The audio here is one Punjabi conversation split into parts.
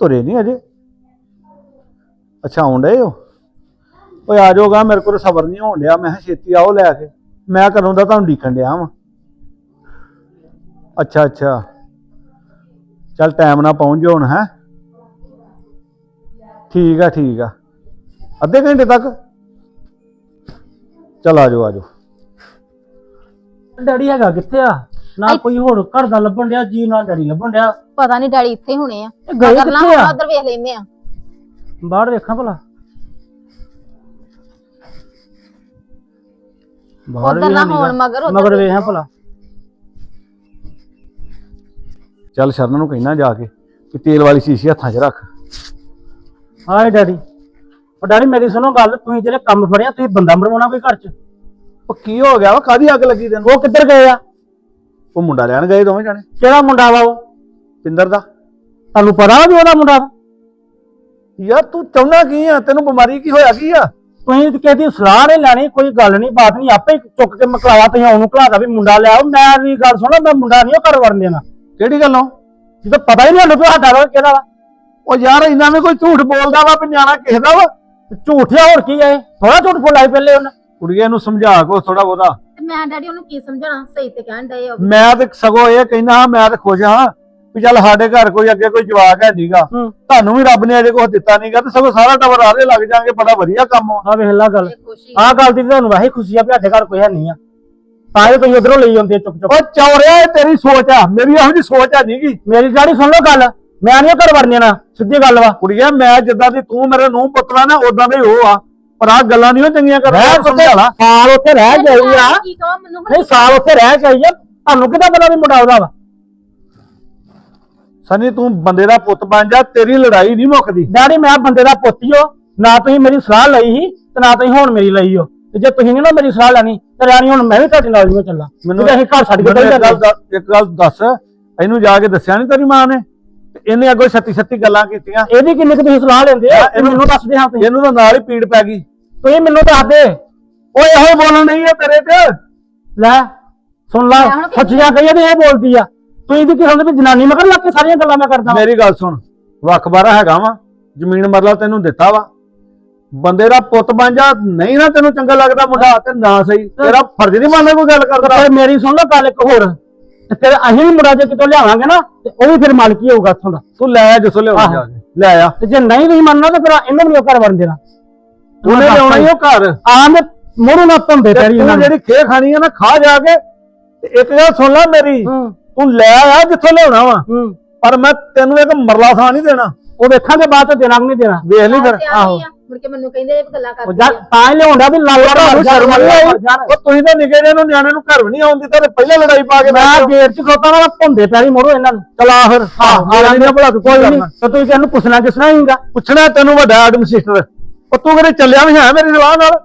ਤੁਰੇ ਨਹੀਂ ਅਜੇ। ਅੱਛਾ, ਆਉਣ ਡਏ ਹੋ? ਓਏ ਆ ਜਾਓਗਾ ਮੇਰੇ ਕੋਲ ਸਬਰ ਨਹੀਂ ਹੋਣ ਡਿਆ। ਮੈਂ ਕਿਹਾ ਛੇਤੀ ਆਓ ਲੈ ਕੇ। ਮੈਂ ਕਦੋਂ ਦਾ ਤੁਹਾਨੂੰ ਡੀਕਣ ਡਿਆ ਵਾਂ? ਅੱਛਾ ਅੱਛਾ। ਚੱਲ ਟਾਈਮ ਨਾਲ ਪਹੁੰਚ ਜਾਓ ਹੁਣ, ਹੈ? ਠੀਕ ਆ ਠੀਕ ਆ। ਅੱਧੇ ਘੰਟੇ ਤੱਕ? ਚੱਲ ਆ ਜਾਓ ਆ ਜਾਓ। ਡੈਡੀ ਹੈਗਾ ਕਿੱਥੇ ਆ? ਨਾ ਕੋਈ ਹੋਰ ਘਰ ਦਾ ਲੱਭਣ ਡਿਆ ਜੀ ਨਾ ਡੈਡੀ ਲੱਭਣ ਡਿਆ। ਪਤਾ ਨਹੀਂ ਡੈਡੀ ਇੱਥੇ ਹੋਣੇ ਆ। ਇਹ ਗਏ ਕਰਨਾ ਕਿੱਥੇ ਆ? ਉਧਰ ਵੇਖ ਲੈਨੇ ਆ। ਬਾਹਰ ਵੇਖਾਂ ਭਲਾ। ਬਾਹਰ ਉਧਰ ਵੀ ਨਾ ਹੈ ਨੀਗਾ। ਹੋਣ ਮਗਰ ਉੱਧਰ ਮਗਰ ਵੇਖ। ਵੇਖਾਂ ਭਲਾ। ਚੱਲ ਸ਼ਰਨ ਨੂੰ ਕਹਿਣਾ ਜਾ ਕੇ ਕਿ ਤੇਲ ਵਾਲੀ ਸ਼ੀਸ਼ੀ ਹੱਥਾਂ 'ਚ ਰੱਖ। ਹਾਏ ਡੈਡੀ। ਉਹ ਡੈਡੀ ਮੇਰੀ ਸੁਣੋ ਗੱਲ ਤੁਸੀਂ ਜਿਹੜੇ ਕੰਮ ਫੜਿਆ ਤੁਸੀਂ ਬੰਦਾ ਮਰਵਾਉਣਾ ਕੋਈ ਘਰ ਚ? ਉਹ ਕੀ ਹੋ ਗਿਆ ਵਾ? ਕਾਦੀ ਅੱਗ ਲੱਗੀ ਤੈਨੂੰ? ਉਹ ਕਿੱਧਰ ਗਏ ਆ? ਉਹ ਮੁੰਡਾ ਲੈਣ ਗਏ ਦੋਵੇਂ ਜਾਣੇ? ਕਿਹੜਾ ਮੁੰਡਾ ਵਾ ਉਹ? ਪਿੰਦਰ ਦਾ। ਤੁਹਾਨੂੰ ਪਤਾ ਵਾ ਵੀ ਉਹਦਾ ਮੁੰਡਾ ਵਾ? ਯਾਰ ਤੂੰ ਚਾਹੁੰਦਾ ਕੀ ਆ? ਤੈਨੂੰ ਬਿਮਾਰੀ ਕੀ ਹੋਇਆ? ਕੀ ਆ? ਤੁਸੀਂ ਕਿਸੇ ਦੀ ਸਲਾਹ ਨਹੀਂ ਲੈਣੀ ਕੋਈ ਗੱਲ ਨਹੀਂ ਬਾਤ ਨਹੀਂ ਆਪੇ ਹੀ ਚੁੱਕ ਕੇ ਮਕਲਾਇਆ ਤੁਸੀਂ ਉਹਨੂੰ ਘਲਾਦਾ ਵੀ ਮੁੰਡਾ ਲਿਆਓ। ਮੈਂ ਵੀ ਗੱਲ ਸੁਣੋ ਮੈਂ ਮੁੰਡਾ ਨਹੀਂ ਉਹ ਘਰ ਵੜਨ ਦੇਣਾ। ਕਿਹੜੀ ਗੱਲੋਂ? ਜਦੋਂ ਪਤਾ ਹੀ ਨਹੀਂ ਕਿ ਸਾਡਾ ਵਾ ਕਿਹਦਾ ਵਾ। ਉਹ ਯਾਰ ਇੰਨਾ ਵੀ ਕੋਈ ਝੂਠ ਬੋਲਦਾ ਵਾ ਵੀ ਨਿਆਣਾ ਕਿਸੇ ਦਾ ਵਾ। ਝੂਠਿਆ ਹੋਰ ਕੀ ਹੈ ਥੋੜਾ ਝੂਠ ਬੋਲਾਈ ਪਹਿਲੇ ਉਹਨੇ। ਕੁੜੀਏ ਨੂੰ ਸਮਝਾ ਕੋ ਥੋੜਾ ਬਹੁਤਾ। ਤੇ ਮੈਂ ਡੈਡੀ ਉਹਨੂੰ ਕੀ ਸਮਝਣਾ ਸਹੀ ਤੇ ਕਹਿਣ ਡਏ ਆ। ਮੈਂ ਤੇ ਸਗੋਂ ਇਹ ਕਹਿੰਦਾ ਹਾਂ ਮੈਂ ਤੇ ਖੁਸ਼ ਹਾਂ ਵੀ ਚੱਲ ਸਾਡੇ ਘਰ ਕੋਈ ਅੱਗੇ ਕੋਈ ਜਵਾਕ ਹੈ ਨਹੀਂਗਾ ਹੂੰ। ਤੁਹਾਨੂੰ ਵੀ ਰੱਬ ਨੇ ਅਜੇ ਕੁਝ ਦਿੱਤਾ ਨਹੀਂਗਾ ਤੇ ਸਗੋਂ ਸਾਰਾ ਟੱਬਰ ਆਰੇ ਲੱਗ ਜਾਾਂਗੇ ਬੜਾ ਵਧੀਆ ਕੰਮ ਆ। ਆ ਵੇਖ ਲਾ ਗੱਲ। ਖੁਸ਼ੀ ਆਹ ਗੱਲ ਦੀ ਤੁਹਾਨੂੰ ਵੈਸੇ ਖੁਸ਼ੀ ਆ ਵੀ ਸਾਡੇ ਘਰ ਕੋਈ ਹੈ ਨਹੀਂ ਆ। ਤਾਂ ਇਹ ਤੁਸੀਂ ਉਧਰੋਂ ਲਈ ਜਾਂਦੇ ਚੁੱਕ ਚੁੱਕ ਉਹ ਚੌਰਿਆ ਇਹ ਤੇਰੀ ਸੋਚ ਆ। ਮੇਰੀ ਇਹੋ ਜਿਹੀ ਸੋਚ ਹੈ ਨਹੀਂਗੀ ਮੇਰੀ ਡੈਡੀ ਸੁਣ ਲਓ ਗੱਲ। ਮੈਂ ਨਹੀਂ ਘਰ ਵੜਨ ਦੇਣਾ ਸਿੱਧੀ ਗੱਲ ਵਾ। ਕੁੜੀਏ ਮੈਂ ਜਿੱਦਾਂ ਦੀ ਤੂੰ ਮੇਰੇ ਨੂੰ ਪੁੱਤਰਾ ਨਾ ਉਦਾਂ ਦੇ ਉਹ ਆ। ਪਰ ਆ ਗੱਲਾਂ ਨਹੀਂ ਉਹ ਚੰਗੀਆਂ ਕਰ ਰਹਿ ਲਾ। ਸਾਲ ਉੱਥੇ ਰਹਿ ਗਈ ਆ। ਕੀ ਕਹਾਂ ਮੈਨੂੰ ਹੁਣ ਨਹੀਂ ਸਾਲ ਉੱਥੇ ਰਹਿ ਗਈ ਆ। ਤੁਹਾਨੂੰ ਕਿਦਾਂ ਪਤਾ ਵੀ ਮੁੰਡਾ ਉਹਦਾ ਵਾ? ਸਨੀ ਤੂੰ ਬੰਦੇ ਦਾ ਪੁੱਤ ਬਣ ਜਾ ਤੇਰੀ ਲੜਾਈ ਨਹੀਂ ਮੁੱਕਦੀ। ਡੈਡੀ ਮੈਂ ਬੰਦੇ ਦਾ ਪੁੱਤੀਓ ਨਾ ਤੁਸੀਂ ਮੇਰੀ ਸਲਾਹ ਲਈ ਸੀ ਤੇ ਨਾ ਤੁਸੀਂ ਹੁਣ ਮੇਰੀ ਲਈ ਹੋ ਤੇ ਜੇ ਤੁਸੀਂ ਨਹੀਂ ਨਾ ਮੇਰੀ ਸਲਾਹ ਲੈਣੀ ਤੇ ਰਾਣੀ ਹੁਣ ਮੈਂ ਵੀ ਤੁਹਾਡੇ ਨਾਲ ਹੀ ਚੱਲਾਂ। ਮੈਨੂੰ- ਮੈਨੂੰ ਅਸੀਂ ਘਰ ਛੱਡ ਕੇ ਮੈਨੂੰ ਚੱਲ ਇੱਕ ਗੱਲ ਦੱਸ- ਇੱਕ ਗੱਲ ਦੱਸ। ਇਹਨੂੰ ਜਾ ਕੇ ਦੱਸਿਆ ਨਹੀਂ ਤੇਰੀ ਮਾਂ ਨੇ? ਤੇ ਇਹਨੇ ਅੱਗੋਂ ਛੱਤੀ ਛੱਤੀ ਗੱਲਾਂ ਕੀਤੀਆਂ। ਇਹਦੀ ਕਿੰਨੀ ਕੁ ਤੁਸੀਂ ਸਲਾਹ ਲੈਂਦੇ ਆ ਇਹ ਮੈਨੂੰ ਦੱਸਦੇ ਹਾਂ ਤੁਸੀਂ। ਇਹਨੂੰ ਤਾਂ ਨਾਲ ਹੀ ਪੀੜ ਪੈ ਗਈ। ਤੁਸੀਂ ਮੈਨੂੰ ਦੱਸ ਦੇ। ਓਏ ਇਹੋ ਹੀ ਬੋਲਣ ਨਹੀਂ ਆ ਤੇਰੇ ਤੇ। ਲੈ ਸੁਣ ਲੈ ਹੁਣ ਕੀ- ਸੱਚੀਆਂ ਕਹੀਏ ਤੇ ਇਹ ਬੋਲਦੀ ਆ। ਤੁਸੀਂ ਵੀ ਕੀ ਸਮਝਦੇ ਵੀ ਜਨਾਨੀ ਮਗਰ ਲੱਗ ਕੇ ਸਾਰੀਆਂ ਗੱਲਾਂ ਮੈਂ ਕਰਦਾ ਵਾਂ। ਮੇਰੀ ਗੱਲ ਸੁਣ ਵਕਬਾਰਾ ਹੈਗਾ ਵਾ। ਜ਼ਮੀਨ ਮਰਲਾ ਤੈਨੂੰ ਦਿੱਤਾ ਵਾ। ਬੰਦੇ ਦਾ ਪੁੱਤ ਬਣ ਜਾ ਨਹੀਂ ਨਾ ਤੈਨੂੰ ਚੰਗਾ ਲੱਗਦਾ ਮੁੰਡਾ ਤੇ ਨਾ ਸਹੀ। ਤੇਰਾ ਫਰਜ਼ ਨਹੀਂ ਮੰਨਦਾ ਕੋਈ ਗੱਲ ਕਰਦਾ। ਤੇ ਮੇਰੀ ਸੁਣ ਲਓ ਗੱਲ ਇੱਕ ਹੋਰ। ਤੇ ਫਿਰ ਅਸੀਂ ਵੀ ਮੁੰਡਾ ਜੇ ਕਿਤੋਂ ਲਿਆਵਾਂਗੇ ਨਾ ਤੇ ਉਹ ਵੀ ਫਿਰ ਮਾਲਕੀ ਹੋਊਗਾ ਇੱਥੋਂ ਦਾ। ਤੂੰ ਲੈ ਆ ਜਿੱਥੋਂ ਲਿਆਉਣਾ ਆਹੋ। ਜਾ ਕੇ। ਲੈ ਆ। ਤੇ ਜੇ ਨਹੀਂ ਤੁਸੀਂ ਮੰਨਣਾ ਤਾਂ ਫਿਰ ਇਹਨੂੰ ਵੀ ਉਹ ਘਰ ਵੜਨ ਦੇਣਾ। ਉਹਨੇ ਲਿਆਉਣਾ ਹੀ ਉਹ ਘਰ। ਆਂਦੇ ਮੋਰੂ ਨਾ ਭੰਦੇ ਤੇ ਤੇਰੀ ਤੂੰ ਇਹਨਾਂ ਨੂੰ। ਜਿਹੜੀ ਖੇ ਖਾਣੀ ਆ ਨਾ ਖਾ ਜਾ ਕੇ ਤੇ ਇੱਕ ਗੱਲ ਸੁਣ ਲੈ ਮੇਰੀ। ਤੂੰ ਲੈ ਆ ਜਿੱਥੋਂ ਲਿਆਉਣਾ ਵਾ। ਪਰ ਮੈਂ ਤੈਨੂੰ ਇੱਕ ਮਰਲਾ ਥਾਂ ਨਹੀਂ ਦੇਣਾ। ਉਹ ਵੇਖਾਂਗੇ ਬਾਅਦ ਚ ਦੇਣਾ ਕਿ ਨਹੀਂ ਦੇਣਾ। ਵੇਖ ਲਈ ਫਿਰ। ਤੇ ਆ ਗਈ ਆ। ਮੁੜ ਕੇ ਮੈਨੂੰ ਕਹਿੰਦੇ ਇਹ ਗੱਲਾਂ ਉਹ ਕਰਦੀ ਆ। ਤਾਂ ਹੀ ਲਿਆਉਂਦਾ ਵੀ ਲਾਲਾ ਤੁਹਾਨੂੰ ਸ਼ਰਮ ਨਹੀਂ ਆਈ ਉਹ ਤੁਸੀਂ ਤਾਂ ਨਿਕੇ ਜਿਹੇ ਨੂੰ ਨਿਆਣੇ ਨੂੰ ਘਰ ਵੀ ਨਹੀਂ ਆਉਂਦੀ ਤੇ ਪਹਿਲਾਂ ਲੜਾਈ ਪਾ ਕੇ ਮੈਂ। ਗੇਟ ਚ ਖੋਤਾ ਨਾ ਭੁੰਦੇ ਪੈਰੀ ਮੋੜੋ ਇਹਨਾਂ ਨੂੰ। ਚਲਾ ਫਿਰ। ਹਾਂ ਮੇਰਾ ਆ ਨਹੀਂ ਭਲਾ ਤੂੰ ਕੋਈ ਨਹੀਂ। ਕਰਨਾ। ਤੇ ਤੁਸੀਂ ਕਿਹਨੂੰ ਪੁੱਛਣਾ ਹੀਗਾ। ਪੁੱਛਣਾ ਤੈਨੂੰ ਵੱਡਾ ਐਡਮਿਨਿਸਟਰ। ਉਹ ਤੂੰ ਕਿਤੇ ਚੱਲਿਆ ਵੀ ਹੈ ਮੇਰੀ ਸਲਾਹ ਨਾਲ?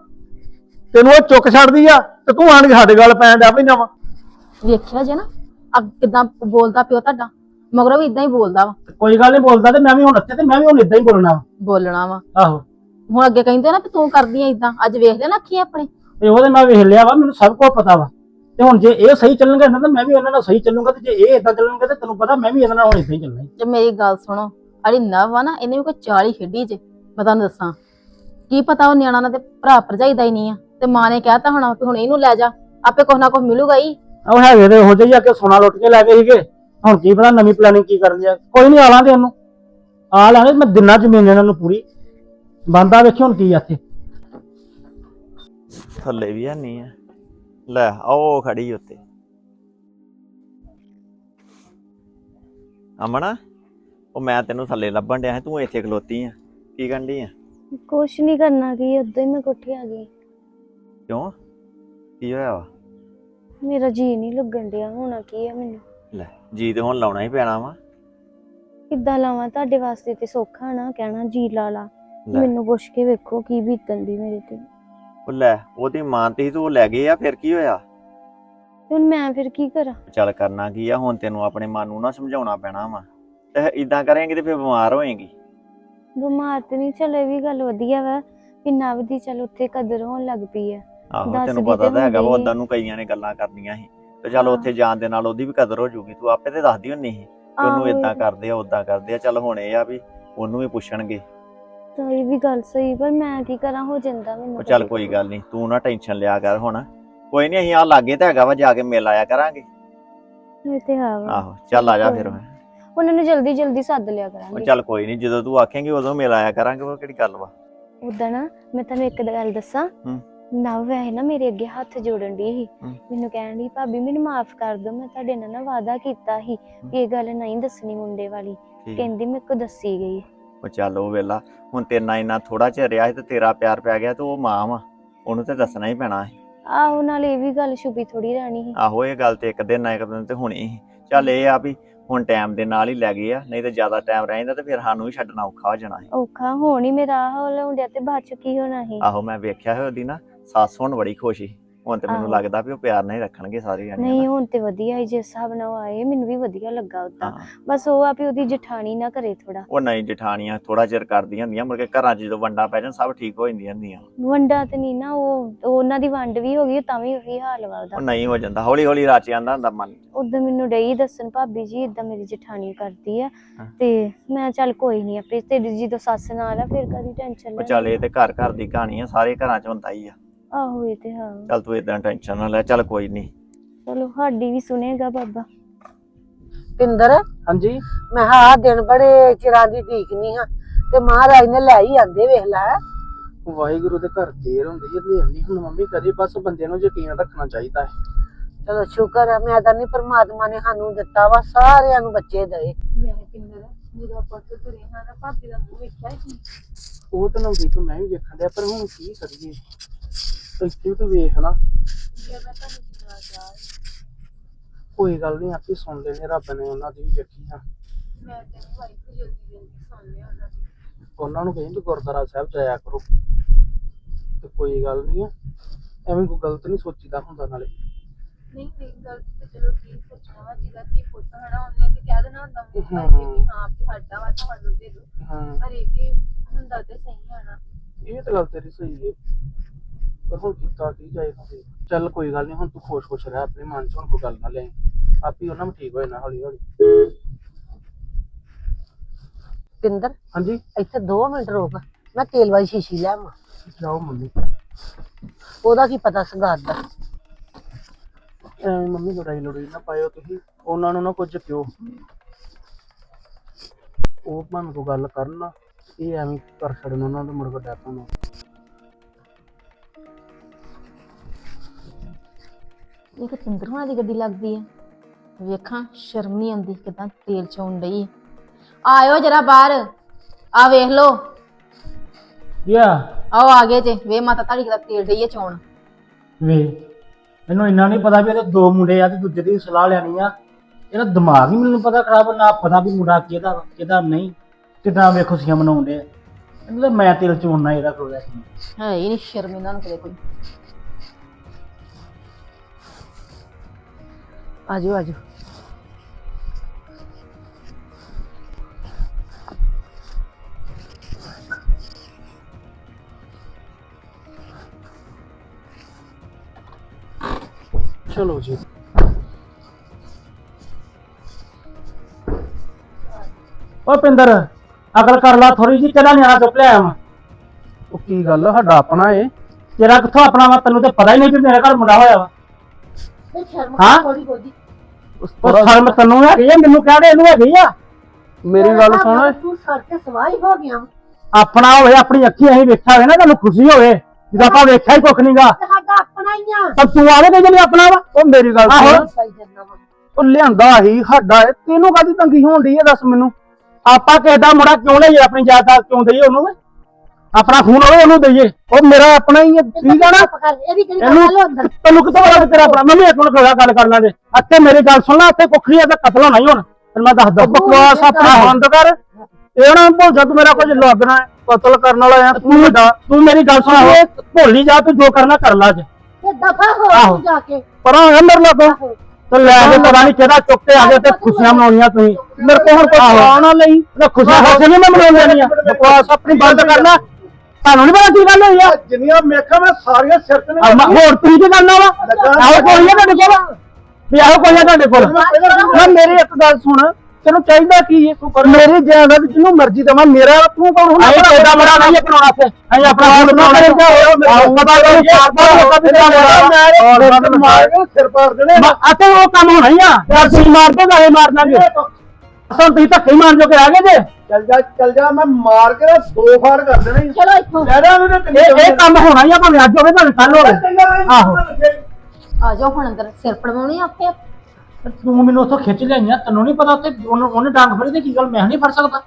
ਤੈਨੂੰ ਉਹ ਚੁੱਕ ਛੱਡਦੀ ਆ ਤੇ ਤੂੰ ਆਣ ਕੇ ਸਾਡੇ ਗੱਲ ਪੈਣ ਪੈਂਦਾ ਵਾ ਵੇਖਿਆ ਜੇ ਨਾ ਅੱਗ ਕਿਦਾਂ ਬੋਲਦਾ ਪਿਓ ਤੁਹਾਡਾ। ਮਗਰੋਂ ਵੀ ਇਦਾਂ ਹੀ ਬੋਲਦਾ ਵਾ। ਕੋਈ ਗੱਲ ਨਹੀਂ ਬੋਲਦਾ ਤੇ ਮੈਂ ਵੀ ਹੁਣ ਇੱਥੇ ਤੇ ਮੈਂ ਵੀ ਹੁਣ ਇਦਾਂ ਹੀ ਬੋਲਣਾ ਵਾ। ਬੋਲਣਾ ਵਾ। ਆਹੋ। ਹੁਣ ਅੱਗੇ ਕਹਿੰਦੇ ਨਾ ਵੀ ਤੂੰ ਕਰਦੀ ਆ ਇਦਾਂ ਅੱਜ ਵੇਖ ਲੈ ਨਾ ਅੱਖੀਂ ਆਪਣੇ। ਤੇ ਉਹਦੇ ਮੈਂ ਵੇਖ ਲਿਆ ਵਾ ਮੈਨੂੰ ਸਭ ਕੁਝ ਪਤਾ ਵਾ। ਤੇ ਹੁਣ ਜੇ ਇਹ ਸਹੀ ਚੱਲਣਗੇ ਨਾ ਤਾਂ ਮੈਂ ਵੀ ਉਹਨਾਂ ਨਾਲ ਸਹੀ ਚੱਲੂਗਾ ਤੇ ਜੇ ਇਹ ਇਦਾਂ ਚੱਲਣਗੇ ਤੇ ਤੈਨੂੰ ਪਤਾ ਮੈਂ ਵੀ ਇਹਨਾਂ ਨਾਲ ਹੁਣ ਇਦਾਂ ਹੀ ਚੱਲਣਾ ਈ। ਜੇ ਮੇਰੀ ਗੱਲ ਸੁਣੋ ਅੜੀ ਨਵ ਆ ਨਾ ਇਹਨੇ ਵੀ ਕੋਈ 40 ਖੇਡੀ ਜੇ। ਮੈਂ ਤੁਹਾਨੂੰ ਦੱਸਾਂ। ਕੀ ਪਤਾ ਉਹ ਨਿਆਣਾ ਨਾ ਤੇ ਭਰਾ ਭਰਜਾਈ ਦਾ ਹੀ ਨਹੀਂ ਆ। ਤੇ ਮਾਂ ਨੇ ਕਹਿਤਾ ਹੋਣਾ ਵੀ ਹੁਣ ਇਹਨੂੰ ਲੈ ਜਾ ਆਪੇ ਕੁਛ ਨਾ ਕੁਛ ਮਿਲੂਗਾ ਹੀ। ਉਹ ਹੈਗੇ ਤੇ ਹੋ ਜਾਈ ਆ ਕਿ ਸੋਨਾ ਲੁੱਟ ਕੇ ਲੈ ਗਏ ਸੀਗੇ। ਹੁਣ ਕੀ ਪਤਾ ਨਵੀਂ ਪਲੈਨਿੰਗ ਕੀ ਕਰਨੀ ਆ ਕੋਈ ਨਹੀਂ ਆਲਾਂਗੇ ਉਹਨੂੰ ਆ ਲਾਂਗੇ ਮੈਂ ਦਿਨਾਂ ਜ਼ਮੀਨ ਇਹਨਾਂ ਨੂੰ ਪੂਰੀ। ਬੰਦਾ ਵੇਖੀ ਹੁਣ ਕੀ ਆ ਇੱਥੇ। ਥੱਲੇ ਵੀ ਹੈ ਨਹੀਂ ਆ। ਲੈ ਆਓ ਖੜੀ ਉੱਤੇ। ਅਮਨ ਉਹ ਮੈਂ ਤੈਨੂੰ ਥੱਲੇ ਲੱਭਣ ਡਿਆ ਸੀ ਤੂੰ ਇੱਥੇ ਖਲੋਤੀ ਆ। ਕੀ ਕਰਨੀ ਆ? ਕੁਛ ਨਹੀਂ ਕਰਨਾ ਕੀ ਉਦੋਂ ਹੀ ਮੈਂ ਕੋਠੇ ਆ ਗਈ। ਕਿਉਂ? ਕੀ ਹੋਇਆ ਵਾ? ਮੇਰਾ ਜੀ ਨਹੀਂ ਲੱਗਣ ਡਿਆ ਹੋਣਾ ਕੀ ਆ ਮੈਨੂੰ? ਲੈ ਜੀ ਤੇ ਹੁਣ ਲਾਉਣਾ ਹੀ ਪੈਣਾ ਵਾ। ਕਿੱਦਾਂ ਲਾਵਾਂ? ਤੁਹਾਡੇ ਵਾਸਤੇ ਤੇ ਸੌਖਾ ਨਾ ਕਹਿਣਾ ਜੀ ਲਾ ਲਾ। ਲੈ। ਮੈਨੂੰ ਪੁੱਛ ਕੇ ਵੇਖੋ ਕੀ ਬੀਤਣ ਦੀ ਮੇਰੇ ਤੇ। ਉਹ ਲੈ ਉਹਦੀ ਮਾਂ ਤੇ ਸੀ ਤੂੰ ਲੈ ਗਏ ਆ ਫਿਰ ਕੀ ਹੋਇਆ? ਹੁਣ ਮੈਂ ਫਿਰ ਕੀ ਕਰਾਂ? ਚੱਲ ਕਰਨਾ ਕੀ ਆ ਹੁਣ ਤੈਨੂੰ ਆਪਣੇ ਮਨ ਨੂੰ ਨਾ ਸਮਝਾਉਣਾ ਪੈਣਾ ਵਾ। ਤੇ ਇਦਾਂ ਕਰੇਂਗੀ ਤੇ ਫਿਰ ਬਿਮਾਰ ਹੋਏਂਗੀ। ਬਿਮਾਰ ਤੇ ਨਹੀਂ ਚੱਲ ਇਹ ਵੀ ਗੱਲ ਵਧੀਆ ਵਾ ਕਿ ਨਵ ਦੀ ਚੱਲ ਉੱਥੇ ਕਦਰ ਹੋਣ ਲੱਗ ਪਈ ਆ। ਆਹੋ ਦੱਸਦੀ ਤੈਨੂੰ ਪਤਾ ਤਾਂ ਹੈਗਾ ਵਾ ਹੁੰਦੀ ਉਦਾਂ ਨੂੰ ਕਈਆਂ ਨੇ ਗੱਲਾਂ ਕਰਨੀਆਂ ਸੀ। ਤੇ ਚੱਲ ਹਾਂ। ਉੱਥੇ ਜਾਣ ਦੇ ਨਾਲ ਉਹਦੀ ਵੀ ਕਦਰ ਹੋ ਜੂਗੀ ਤੂੰ ਆਪੇ ਤੇ ਦੱਸਦੀ ਹੁੰਨੀ ਸੀ ਕਿ ਉਹਨੂੰ ਆਹੋ। ਇਦਾਂ ਕਰਦੇ ਆ ਉਦਾਂ ਕਰਦੇ ਆ। ਚੱਲ ਹੁਣ ਇਹ ਆ ਵੀ ਉਹਨੂੰ ਵੀ ਪੁੱਛਣਗੇ। ਤਾਂ ਇਹ ਵੀ ਗੱਲ ਸਹੀ ਪਰ ਮੈਂ ਕੀ ਕਰਾਂ ਹੋ ਜਾਂਦਾ ਮੈਨੂੰ ਉਹ ਚੱਲ ਕਦੇ- ਕੋਈ ਗੱਲ ਨਹੀਂ ਤੂੰ ਨਾ ਟੈਨਸ਼ਨ ਲਿਆ ਕਰ ਹੁਣ। ਕੋਈ ਨਹੀਂ ਅਸੀਂ ਆ ਲਾਗੇ ਤਾਂ ਹੈਗਾ ਵਾ ਜਾ ਕੇ ਮਿਲ ਆਇਆ ਕਰਾਂਗੇ। ਇਹ ਤੇ ਹਾਂ ਵਾ। ਆਹੋ ਚੱਲ ਆ ਜਾ ਫਿਰ ਉਹਨਾਂ ਨੂੰ ਜਲਦੀ ਜਲਦੀ ਸੱਦ ਲਿਆ ਉਹ ਕਰਾਂਗੇ ਚੱਲ ਕੋਈ ਨਹੀਂ ਜਦੋਂ ਤੂੰ ਆਖੇਂਗੀ ਉਦੋਂ ਮਿਲ ਆਇਆ ਕਰਾਂਗੇ ਉਹ ਕਿਹੜੀ ਗੱਲ ਵਾ? ਉਦਾਂ ਨਾ ਮੈਂ ਤੁਹਾਨੂੰ ਇੱਕ ਗੱਲ ਦੱਸਾਂ। ਹੂੰ। ਨਾ ਵੈਸੇ ਨਾ ਮੇਰੇ ਅੱਗੇ ਹੱਥ ਜੋੜਨ ਦੀ ਸੀ। ਹੂੰ। ਮੈਨੂੰ ਕਹਿਣ ਦੀ ਭਾਬੀ ਮੈਨੂੰ ਮਾਫ ਕਰ ਦਿਓ ਮੈਂ ਤੁਹਾਡੇ ਨਾਲ ਨਾ ਵਾਅਦਾ ਕੀਤਾ ਸੀ ਕਿ ਇਹ ਗੱਲ ਨਹੀਂ ਦੱਸਣੀ ਮੁੰਡੇ ਵਾਲੀ। ਠੀਕ ਕਹਿੰਦੀ ਮੇਰੇ ਕੋ ਦੱਸੀ ਗਈ ਉਹ ਚੱਲ ਉਹ ਵੇਲਾ ਹੁਣ ਤੇਰੇ ਇੰਨਾ ਥੋੜਾ ਚਿਰ ਰਿਹਾ ਸੀ ਤੇ ਤੇਰਾ ਪਿਆਰ ਪੈ ਗਿਆ ਤੇ ਉਹ ਮਾਂ ਵਾ ਉਹਨੂੰ ਤੇ ਦੱਸਣਾ ਹੀ ਪੈਣਾ ਹੈ ਆਹੋ ਨਾਲ ਇਹ ਵੀ ਗੱਲ ਛੁਪੀ ਥੋੜੀ ਰਹਿਣੀ ਸੀ। ਆਹੋ ਇਹ ਗੱਲ ਤੇ ਇੱਕ ਦਿਨ ਨਾ ਇੱਕ ਦਿਨ ਤੇ ਹੋਣੀ ਸੀ। ਚੱਲ ਇਹ ਆ ਵੀ ਹੁਣ ਟਾਈਮ ਦੇ ਨਾਲ ਹੀ ਲੈ ਗਏ ਆ ਨਹੀਂ ਤੇ ਜ਼ਿਆਦਾ ਟਾਈਮ ਰਹਿੰਦਾ ਤੇ ਫਿਰ ਸਾਨੂੰ ਵੀ ਛੱਡਣਾ ਔਖਾ ਹੋ ਜਾਣਾ ਹੈ ਔਖਾ ਹੋਣ ਮੇਰਾ ਆਹ ਹੁੰਦਿਆ ਤੇ ਬਾਅਦ ਚ ਕੀ ਹੋਣਾ ਸੀ? ਆਹੋ ਮੈਂ ਵੇਖਿਆ ਹੈ ਉਹਦੀ ਨਾ ਸੱਸ ਹੁਣ ਬੜੀ ਖੁਸ਼ ਸੀ। ਹੁਣ ਤੇ ਮੈਨੂੰ। ਲੱਗਦਾ ਵੀ ਉਹ ਪਿਆਰ ਨਾਲ ਹੀ ਰੱਖਣਗੇ ਸਾਰੇ ਜਾਣੇ ਨਹੀਂ ਹੁਣ ਤੇ ਵਧੀਆ ਹੀ ਜਿਸ ਹਿਸਾਬ ਨਾਲ ਉਹ ਆਏ ਮੈਨੂੰ ਵੀ ਵਧੀਆ ਲੱਗਾ ਉਦਾਂ। ਬਸ ਉਹ ਆ ਵੀ ਉਹਦੀ ਜਠਾਣੀ ਨਾ ਕਰੇ ਥੋੜਾ ਉਹ ਨਹੀਂ ਜਠਾਣੀਆਂ ਥੋੜਾ ਚਿਰ ਕਰਦੀਆਂ ਹੁੰਦੀਆਂ ਮੁੜ ਕੇ ਘਰਾਂ 'ਚ ਜਦੋਂ ਵੰਡਾ ਪੈ ਜਾਣ ਸਭ ਠੀਕ ਹੋ ਜਾਂਦੀਆਂ ਹੁੰਦੀਆਂ। ਵੰਡਾ ਤੇ ਨਹੀਂ ਨਾ ਉਹ ਉਹ ਉਹਨਾਂ ਦੀ ਵੰਡ ਵੀ ਹੋ ਗਈ ਤਾਂ ਵੀ ਉਹੀ ਹਾਲ ਵਾ ਉਹ ਨਹੀਂ ਹੋ ਜਾਂਦਾ ਹੌਲੀ ਹੌਲੀ ਰਚ ਜਾਂਦਾ ਹੁੰਦਾ ਮਨ। ਉਦੋਂ ਮੈਨੂੰ ਡਈ ਦੱਸਣ ਭਾਬੀ ਜੀ ਇਦਾਂ ਮੇਰੀ ਜਠਾਣੀ ਕਰਦੀ ਆ। ਤੇ ਮੈਂ ਚੱਲ ਕੋਈ ਨਹੀਂ ਆਪੇ ਤੇਰੀ ਜਦੋਂ ਸੱਸ ਨਾਲ ਆ ਫਿਰ ਕਦੀ ਟੈਨਸ਼ਨ ਉਹ ਚੱਲ ਇਹ ਤੇ ਘਰ ਘਰ ਦੀ ਕਹਾਣੀ ਆ ਸਾਰੇ ਘਰਾਂ 'ਚ ਹੁੰਦਾ ਹੀ ਆ। ਆਹੋ ਇਹ ਤੇ ਹਾਂ। ਚੱਲ ਤੂੰ ਇਦਾਂ ਟੈਨਸ਼ਨ ਨਾ ਲੈ ਚੱਲ ਕੋਈ ਨਹੀਂ ਚਲੋ ਸਾਡੀ ਵੀ ਸੁਨੇਗਾ ਬਾਬਾ। ਪਿੰਦਰ? ਹਾਂਜੀ। ਮੈਂ ਕਿਹਾ ਆਹ ਦਿਨ ਬੜੇ ਚਿਰਾਂ ਦੀ ਢੀਕਨੀ ਹਾਂ ਤੇ ਮਹਾਰਾਜ ਨੇ ਲੈ ਹੀ ਆਂਦੇ ਵੇਖ ਲੈ। ਵਾਹਿਗੁਰੂ ਦੇ ਘਰ ਦੇਰ ਹੁੰਦੀ ਹੈ ਦੇਰ ਨਹੀਂ ਹੁਣ ਮੰਮੀ ਕਦੇ ਬਸ ਬੰਦੇ ਨੂੰ ਯਕੀਨ ਰੱਖਣਾ ਚਾਹੀਦਾ ਹੈ। ਚਲੋ ਸ਼ੁਕਰ ਹੈ ਮੈਂ ਤਾਂ ਨਹੀਂ ਪਰਮਾਤਮਾ ਨੇ ਸਾਨੂੰ ਦਿੱਤਾ ਵਾ ਸਾਰਿਆਂ ਨੂੰ ਬੱਚੇ ਦੇ ਮੈਂ ਕਿੰਦਰ ਜਦੋਂ ਆਪਾਂ ਤੋਂ ਤੁਰੇ ਹਾਂ ਨਾ ਭਾਬੀ ਦਾ ਮੂੰਹ ਵੇਖਿਆ ਸੀ ਉਹ ਤਾਂ ਨਵਦੀਪ ਮੈਂ ਵੀ ਵੇਖਣ ਡਿਆ ਪਰ ਹੁਣ ਕੀ ਕਰੀਏ? ਵੀ ਤੂੰ ਵੇਖ ਨਾ। ਜੇ ਜਾ ਕੋਈ ਗੱਲ ਨਹੀਂ ਆਪੇ ਸੁਣ ਲੈਣੇ ਰੱਬ ਨੇ ਉਹਨਾਂ ਦੀ ਵੀ ਵੇਖੀ ਆ। ਮੈਂ ਤੈਨੂੰ ਵਾਹਿਗੁਰੂ ਜਲਦੀ ਜਲਦੀ ਸੁਣ ਲਿਆ ਉਹਨਾਂ ਦੀ। ਉਹਨਾਂ ਨੂੰ ਕਹਿੰਦੇ ਗੁਰਦੁਆਰਾ ਸਾਹਿਬ ਜਾਇਆ ਕਰੋ। ਤੇ ਕੋਈ ਗੱਲ ਨਹੀਂ ਆ ਐਵੇਂ ਕੋਈ ਗਲਤ ਨਹੀਂ ਸੋਚੀਦਾ ਹੁੰਦਾ ਨਾਲੇ। ਨਹੀਂ ਨਹੀਂ ਗੱਲ ਤੇ ਚਲੋ ਠੀਕ ਸੋਚਣਾ ਵਾ ਜਿਹਦਾ ਧੀ ਪੁੱਤ ਹਨਾ ਉਹਨੇ ਤੇ ਕਹਿ ਦੇਣਾ ਹੁੰਦਾ ਵੀ ਭਾਈ ਹਮ। ਵੀ ਹਾਂ ਵੀ ਸਾਡਾ ਵਾ ਤੁਹਾਨੂੰ ਦੇ ਦੋ। ਹਾਂ। ਪਰ ਇਹ ਵੀ ਹੁੰਦਾ ਤੇ ਸਹੀ ਆ ਨਾ। ਇਹ ਤਾਂ ਗੱਲ ਤੇਰੀ ਸਹੀ ਹੈ ਪਰ ਹੁਣ ਕੀਤਾ ਕੀ ਜਾਏਗਾ ਫਿਰ? ਚੱਲ ਕੋਈ ਗੱਲ ਨਹੀਂ ਹੁਣ ਤੂੰ ਖੁਸ਼-ਖੁਸ਼ ਰਹਿ ਆਪਣੇ ਮਨ 'ਚ ਹੁਣ ਕੋਈ ਗੱਲ ਨਾ ਲੈ। ਆਪੀ ਉਹਨਾਂ ਨੂੰ ਠੀਕ ਹੋ ਜਾਣਾ ਹੌਲੀ ਹੌਲੀ। ਪਿੰਦਰ ਹਾਂਜੀ? ਇੱਥੇ 2 ਮਿੰਟ ਰੁਕ। ਮੈਂ ਤੇਲ ਵਾਲੀ ਸ਼ੀਸ਼ੀ ਲੈ ਆਵਾਂ। ਜਾਓ ਮੰਮੀ। ਉਹਦਾ ਕੀ ਪਤਾ ਸੰਗਾਤ ਦਾ? ਐਵੇਂ ਮੰਮੀ ਲੜਾਈ ਲੜਾਈ ਨਾ ਪਾਇਓ ਤੁਸੀਂ। ਉਹਨਾਂ ਨੂੰ ਨਾ ਕੁਝ ਕਿਉਂ? ਉਹ ਭਾਵੇਂ ਕੋਈ ਗੱਲ ਕਰਨ ਨਾ ਇਹ ਐਵੇਂ ਕਰ ਛੱਡਣ ਉਹਨਾਂ ਨੂੰ ਮੁੜ ਕੇ ਡਰ ਪੈਣਾ ਇਹ ਕਿ ਚੰਦਰ ਹੋਣਾ ਦੀ ਗੱਡੀ ਲੱਗਦੀ ਹੈ ਵੇਖਾਂ ਸ਼ਰਮ ਨਹੀਂ ਆਉਂਦੀ ਕਿਦਾਂ ਤੇਲ ਚੋਣ ਡਈ। ਆਇਓ ਜਰਾ ਬਾਹਰ ਆ ਵੇਖ ਲੋ ਯਾ। ਆਓ ਆ ਗਏ ਜੇ ਵੇ ਮਾਤਾ ਤੁਹਾਡੀ ਕਿਦਾਂ ਤੇਲ ਡਈ ਹੈ ਚੋਣ। ਵੇ ਮੈਨੂੰ ਇੰਨਾ ਨਹੀਂ ਪਤਾ ਵੀ ਇਹਦੇ ਦੋ ਮੁੰਡੇ ਆ ਤੇ ਦੂਜੇ ਦੀ ਸਲਾਹ ਲੈਣੀ ਆ। ਇਹਦਾ ਦਿਮਾਗ ਹੀ ਮੈਨੂੰ ਪਤਾ ਖਰਾਬ ਨਾ ਪਤਾ ਵੀ ਮੁੰਡਾ ਕਿਹਦਾ ਕਿਹਦਾ ਨਹੀਂ ਕਿਦਾਂ ਵੇ ਖੁਸ਼ੀਆਂ ਮਨਾਉਂਦੇ ਆ। ਇਹਨੂੰ ਤਾਂ ਮੈਂ ਤੇਲ ਚੋਣਨਾ ਇਹਦਾ ਹੈ ਹੀ ਨਹੀਂ ਸ਼ਰਮ ਇਹਨਾਂ ਨੂੰ ਕਦੇ ਕੋਈ। ਆਜੋ ਆਜੋ। ਚਲੋ ਜੀ। ਓ ਪਿੰਦਰ ਅਕਲ ਕਰ ਲਾ ਥੋੜੀ ਜੀ ਤੇਰਾ ਨਿਆਣਾ ਚੁੱਕ ਲਿਆ ਵਾ। ਉਹ ਕੀ ਗੱਲ ਸਾਡਾ ਆਪਣਾ ਏ? ਤੇਰਾ ਕਿੱਥੋਂ ਆਪਣਾ ਵਾ? ਤੈਨੂੰ ਤੇ ਪਤਾ ਹੀ ਨਹੀਂ ਕਿ ਮੇਰੇ ਘਰ ਮੁੰਡਾ ਹੋਇਆ ਵਾ। ਹਾਂ? ਉਹ ਸ਼ਰਮ ਤੈਨੂੰ ਮੈਨੂੰ ਕਹਿ ਦੇ ਇਹਨੂੰ ਹੈਗੀ ਆ? ਮੇਰੀ ਗੱਲ ਸੁਣ। ਤੂੰ ਸਰ ਤੇ ਸਵਾਈ ਹੋ ਗਿਆ ਵਾ। ਆਪਣਾ ਹੋਵੇ ਆਪਣੀ ਅੱਖੀ ਅਸੀਂ ਵੇਖਿਆ ਹੋਵੇ ਨਾ ਤੁਹਾਨੂੰ ਖੁਸ਼ੀ ਹੋਵੇ। ਜਦੋਂ ਆਪਾਂ ਵੇਖਿਆ ਹੀ ਕੁੱਖ ਨਹੀਂਗਾ ਸਾਡਾ ਆਪਣਾ ਹੀ ਆ। ਤਾਂ ਤੂੰ ਆਵੇ ਕਿ ਜਿਹੜੀ ਆਪਣਾ ਵਾ? ਉਹ ਮੇਰੀ ਗੱਲ ਆਹੋ। ਸੁਣ। ਪਾਈ ਜਾਂਦਾ ਵਾ। ਉਹ ਲਿਆਂਦਾ ਹੀ ਸਾਡਾ ਏ ਤੈਨੂੰ ਕਾਦੀ ਤੰਗੀ ਹੋਣ ਡਈ ਹੈ ਦੱਸ ਮੈਨੂੰ? ਆਪਾਂ ਕਿਸੇ ਦਾ ਮੁੰਡਾ ਕਿਉਂ ਲਈਏ ਆਪਣੀ ਜਾਇਦਾਦ ਕਿਉਂ ਦਈਏ ਉਹਨੂੰ? ਵੇ? ਆਪਣਾ ਖੂਨ ਹੋਵੇ ਉਹਨੂੰ ਦਈਏ। ਉਹ ਮੇਰਾ ਆਪਣਾ ਹੀ ਹੈ ਠੀਕ ਆ ਨਾ? ਇਹਦੀ ਕਿਹੜੀ ਗੱਲ ਤੈਨੂੰ ਕਿੱਥੋਂ ਪਤਾ ਤੇਰਾ ਆਪਣਾ? ਮੈਂ ਇੱਕ ਮਿੰਟ ਖੜਾ ਗੱਲ ਕਰ ਲਾਂਗੇ। ਅੱਤੇ ਮੇਰੀ ਗੱਲ ਸੁਣ ਲੈ ਅੱਤੇ ਕੁੱਖਰੀ ਆ ਤੇ ਕਤਲ ਹੋਣਾ ਹੀ ਹੁਣ। ਤੈਨੂੰ ਮੈਂ ਦੱਸਦਾ ਬਕਵਾਸ ਆਪਣਾ ਬੰਦ ਕਰ। ਇਹ ਨਾ ਭੁੱਲ ਜਾ ਤੂੰ ਮੇਰਾ ਕੁਝ ਲੱਗਣਾ ਹੈ। ਕਤਲ ਕਰਨ ਵਾਲਾ ਆ ਤੂੰ ਵੱਡਾ। ਤੂੰ ਮੇਰੀ ਗੱਲ ਸੁਣ। ਭੋਲੀ ਜਾ ਤੂੰ ਜੋ ਕਰਨਾ ਕਰ ਲਾ ਅੱਜ। ਤੇ ਦਫਾ ਹੋ ਜਾ ਕੇ। ਪਰਾਂ ਹੋਇਆ ਮੇਰੇ ਲਾਗੋਂ ਤੇ ਲੈ ਕੇ ਪਤਾ ਨਹੀਂ ਕਿਹੜਾ ਚੁੱਕ ਕੇ ਆ ਗਿਆ ਤੇ ਖੁਸ਼ੀਆਂ ਮਨਾਉਣੀਆਂ ਤੁਸੀਂ। ਮੇਰੇ ਕੋਲ ਹੁਣ ਕੋਈ ਆ ਨਾ ਲਈ ਖੁਸ਼ੀਆਂ ਖੁਸ਼ੀਆਂ ਨਹੀਂ ਮੈਂ ਮਨਾਉਣੀਆਂ ਬਕਵਾਸ ਆਪਣੀ ਬੰਦ ਕਰਨਾ। ਤੁਹਾਨੂੰ ਨਹੀਂ ਪਤਾ ਕੀ ਗੱਲ ਹੋਈ ਆ? ਜਿੰਨੀਆਂ ਮੇਖਾਂ ਮੈਂ ਸਾਰੀਆਂ ਸਿਰ ਤੇ ਆ ਮੈਂ- ਹੋਰ ਤੁਸੀਂ ਕੀ ਕਰਨਾ ਵਾ? ਆਹੋ ਕੋਈ ਆ ਤੁਹਾਡੇ ਕੋਲ? ਵੀ ਆਹੋ ਕੋਈ ਆ ਤੁਹਾਡੇ ਕੋਲ? ਨਾ ਮੇਰੀ ਇੱਕ ਗੱਲ ਸੁਣ। ਤੈਨੂੰ ਚਾਹੀਦਾ ਕੀ? ਹੈ ਮੇਰੀ ਜਾਇਦਾਦ ਜਿਹਨੂੰ ਮਰਜ਼ੀ ਦੇਵਾਂ ਮੇਰਾ ਤੂੰ ਕੌਣ ਹੁੰਦਾ? ਅਸੀਂ ਤੇਰਾ ਬੜਾ ਨਹੀਂ ਬਣਾਉਣਾ ਤੇ ਅਸੀਂ ਆਪਣਾ ਫੋਨ ਬਣਾਉਣਾ ਪਤਾ ਨਹੀਂ ਮਾਰ ਕੇ ਸਿਰ ਪਾੜ ਦੇਣੇ ਅਤੇ ਉਹ ਕੰਮ ਹੋਣਾ ਹੀ ਆ। ਯਾਰ ਤੁਸੀਂ ਮਾਰਦੇ ਤਾਂ ਅਸੀਂ ਮਾਰ ਦਾਂਗੇ ਅਸਾਂ ਤੁਸੀਂ ਧੱਕੇ ਹੀ ਮਾਰ ਜੋ ਕੇ ਆ ਗਏ ਜੇ। ਚੱਲ ਜਾ ਚੱਲ ਜਾ ਮੈਂ ਮਾਰ ਕੇ ਨਾ ਦੋ ਫਾੜ ਕਰ ਦੇਣੇ ਈ। ਚਲੋ ਇੱਥੋਂ। ਲੈ ਜਾ ਉਹਨੂੰ ਤੇ ਇਹ ਇਹ ਕੰਮ ਹੋਣਾ ਹੀ ਆ ਭਾਵੇਂ ਅੱਜ ਹੋਵੇ ਭਾਵੇਂ ਕੱਲ ਹੋਵੇ। ਆਹੋ। ਆ ਜਾਓ ਹੁਣ ਅੰਦਰ ਸਿਰ ਪੜਵਾਉਣੀ ਆਪੇ ਤੂੰ ਮੈਨੂੰ ਉੱਥੋਂ ਖਿੱਚ ਲਿਆਈਆਂ ਤੈਨੂੰ ਨਹੀਂ ਪਤਾ ਤੇ ਉਹਨੇ ਉਹਨੇ ਡਾਂਗ ਫੜੀ ਤੇ ਕੀ ਗੱਲ ਮੈਂ ਨਹੀਂ ਫੜ ਸਕਦਾ।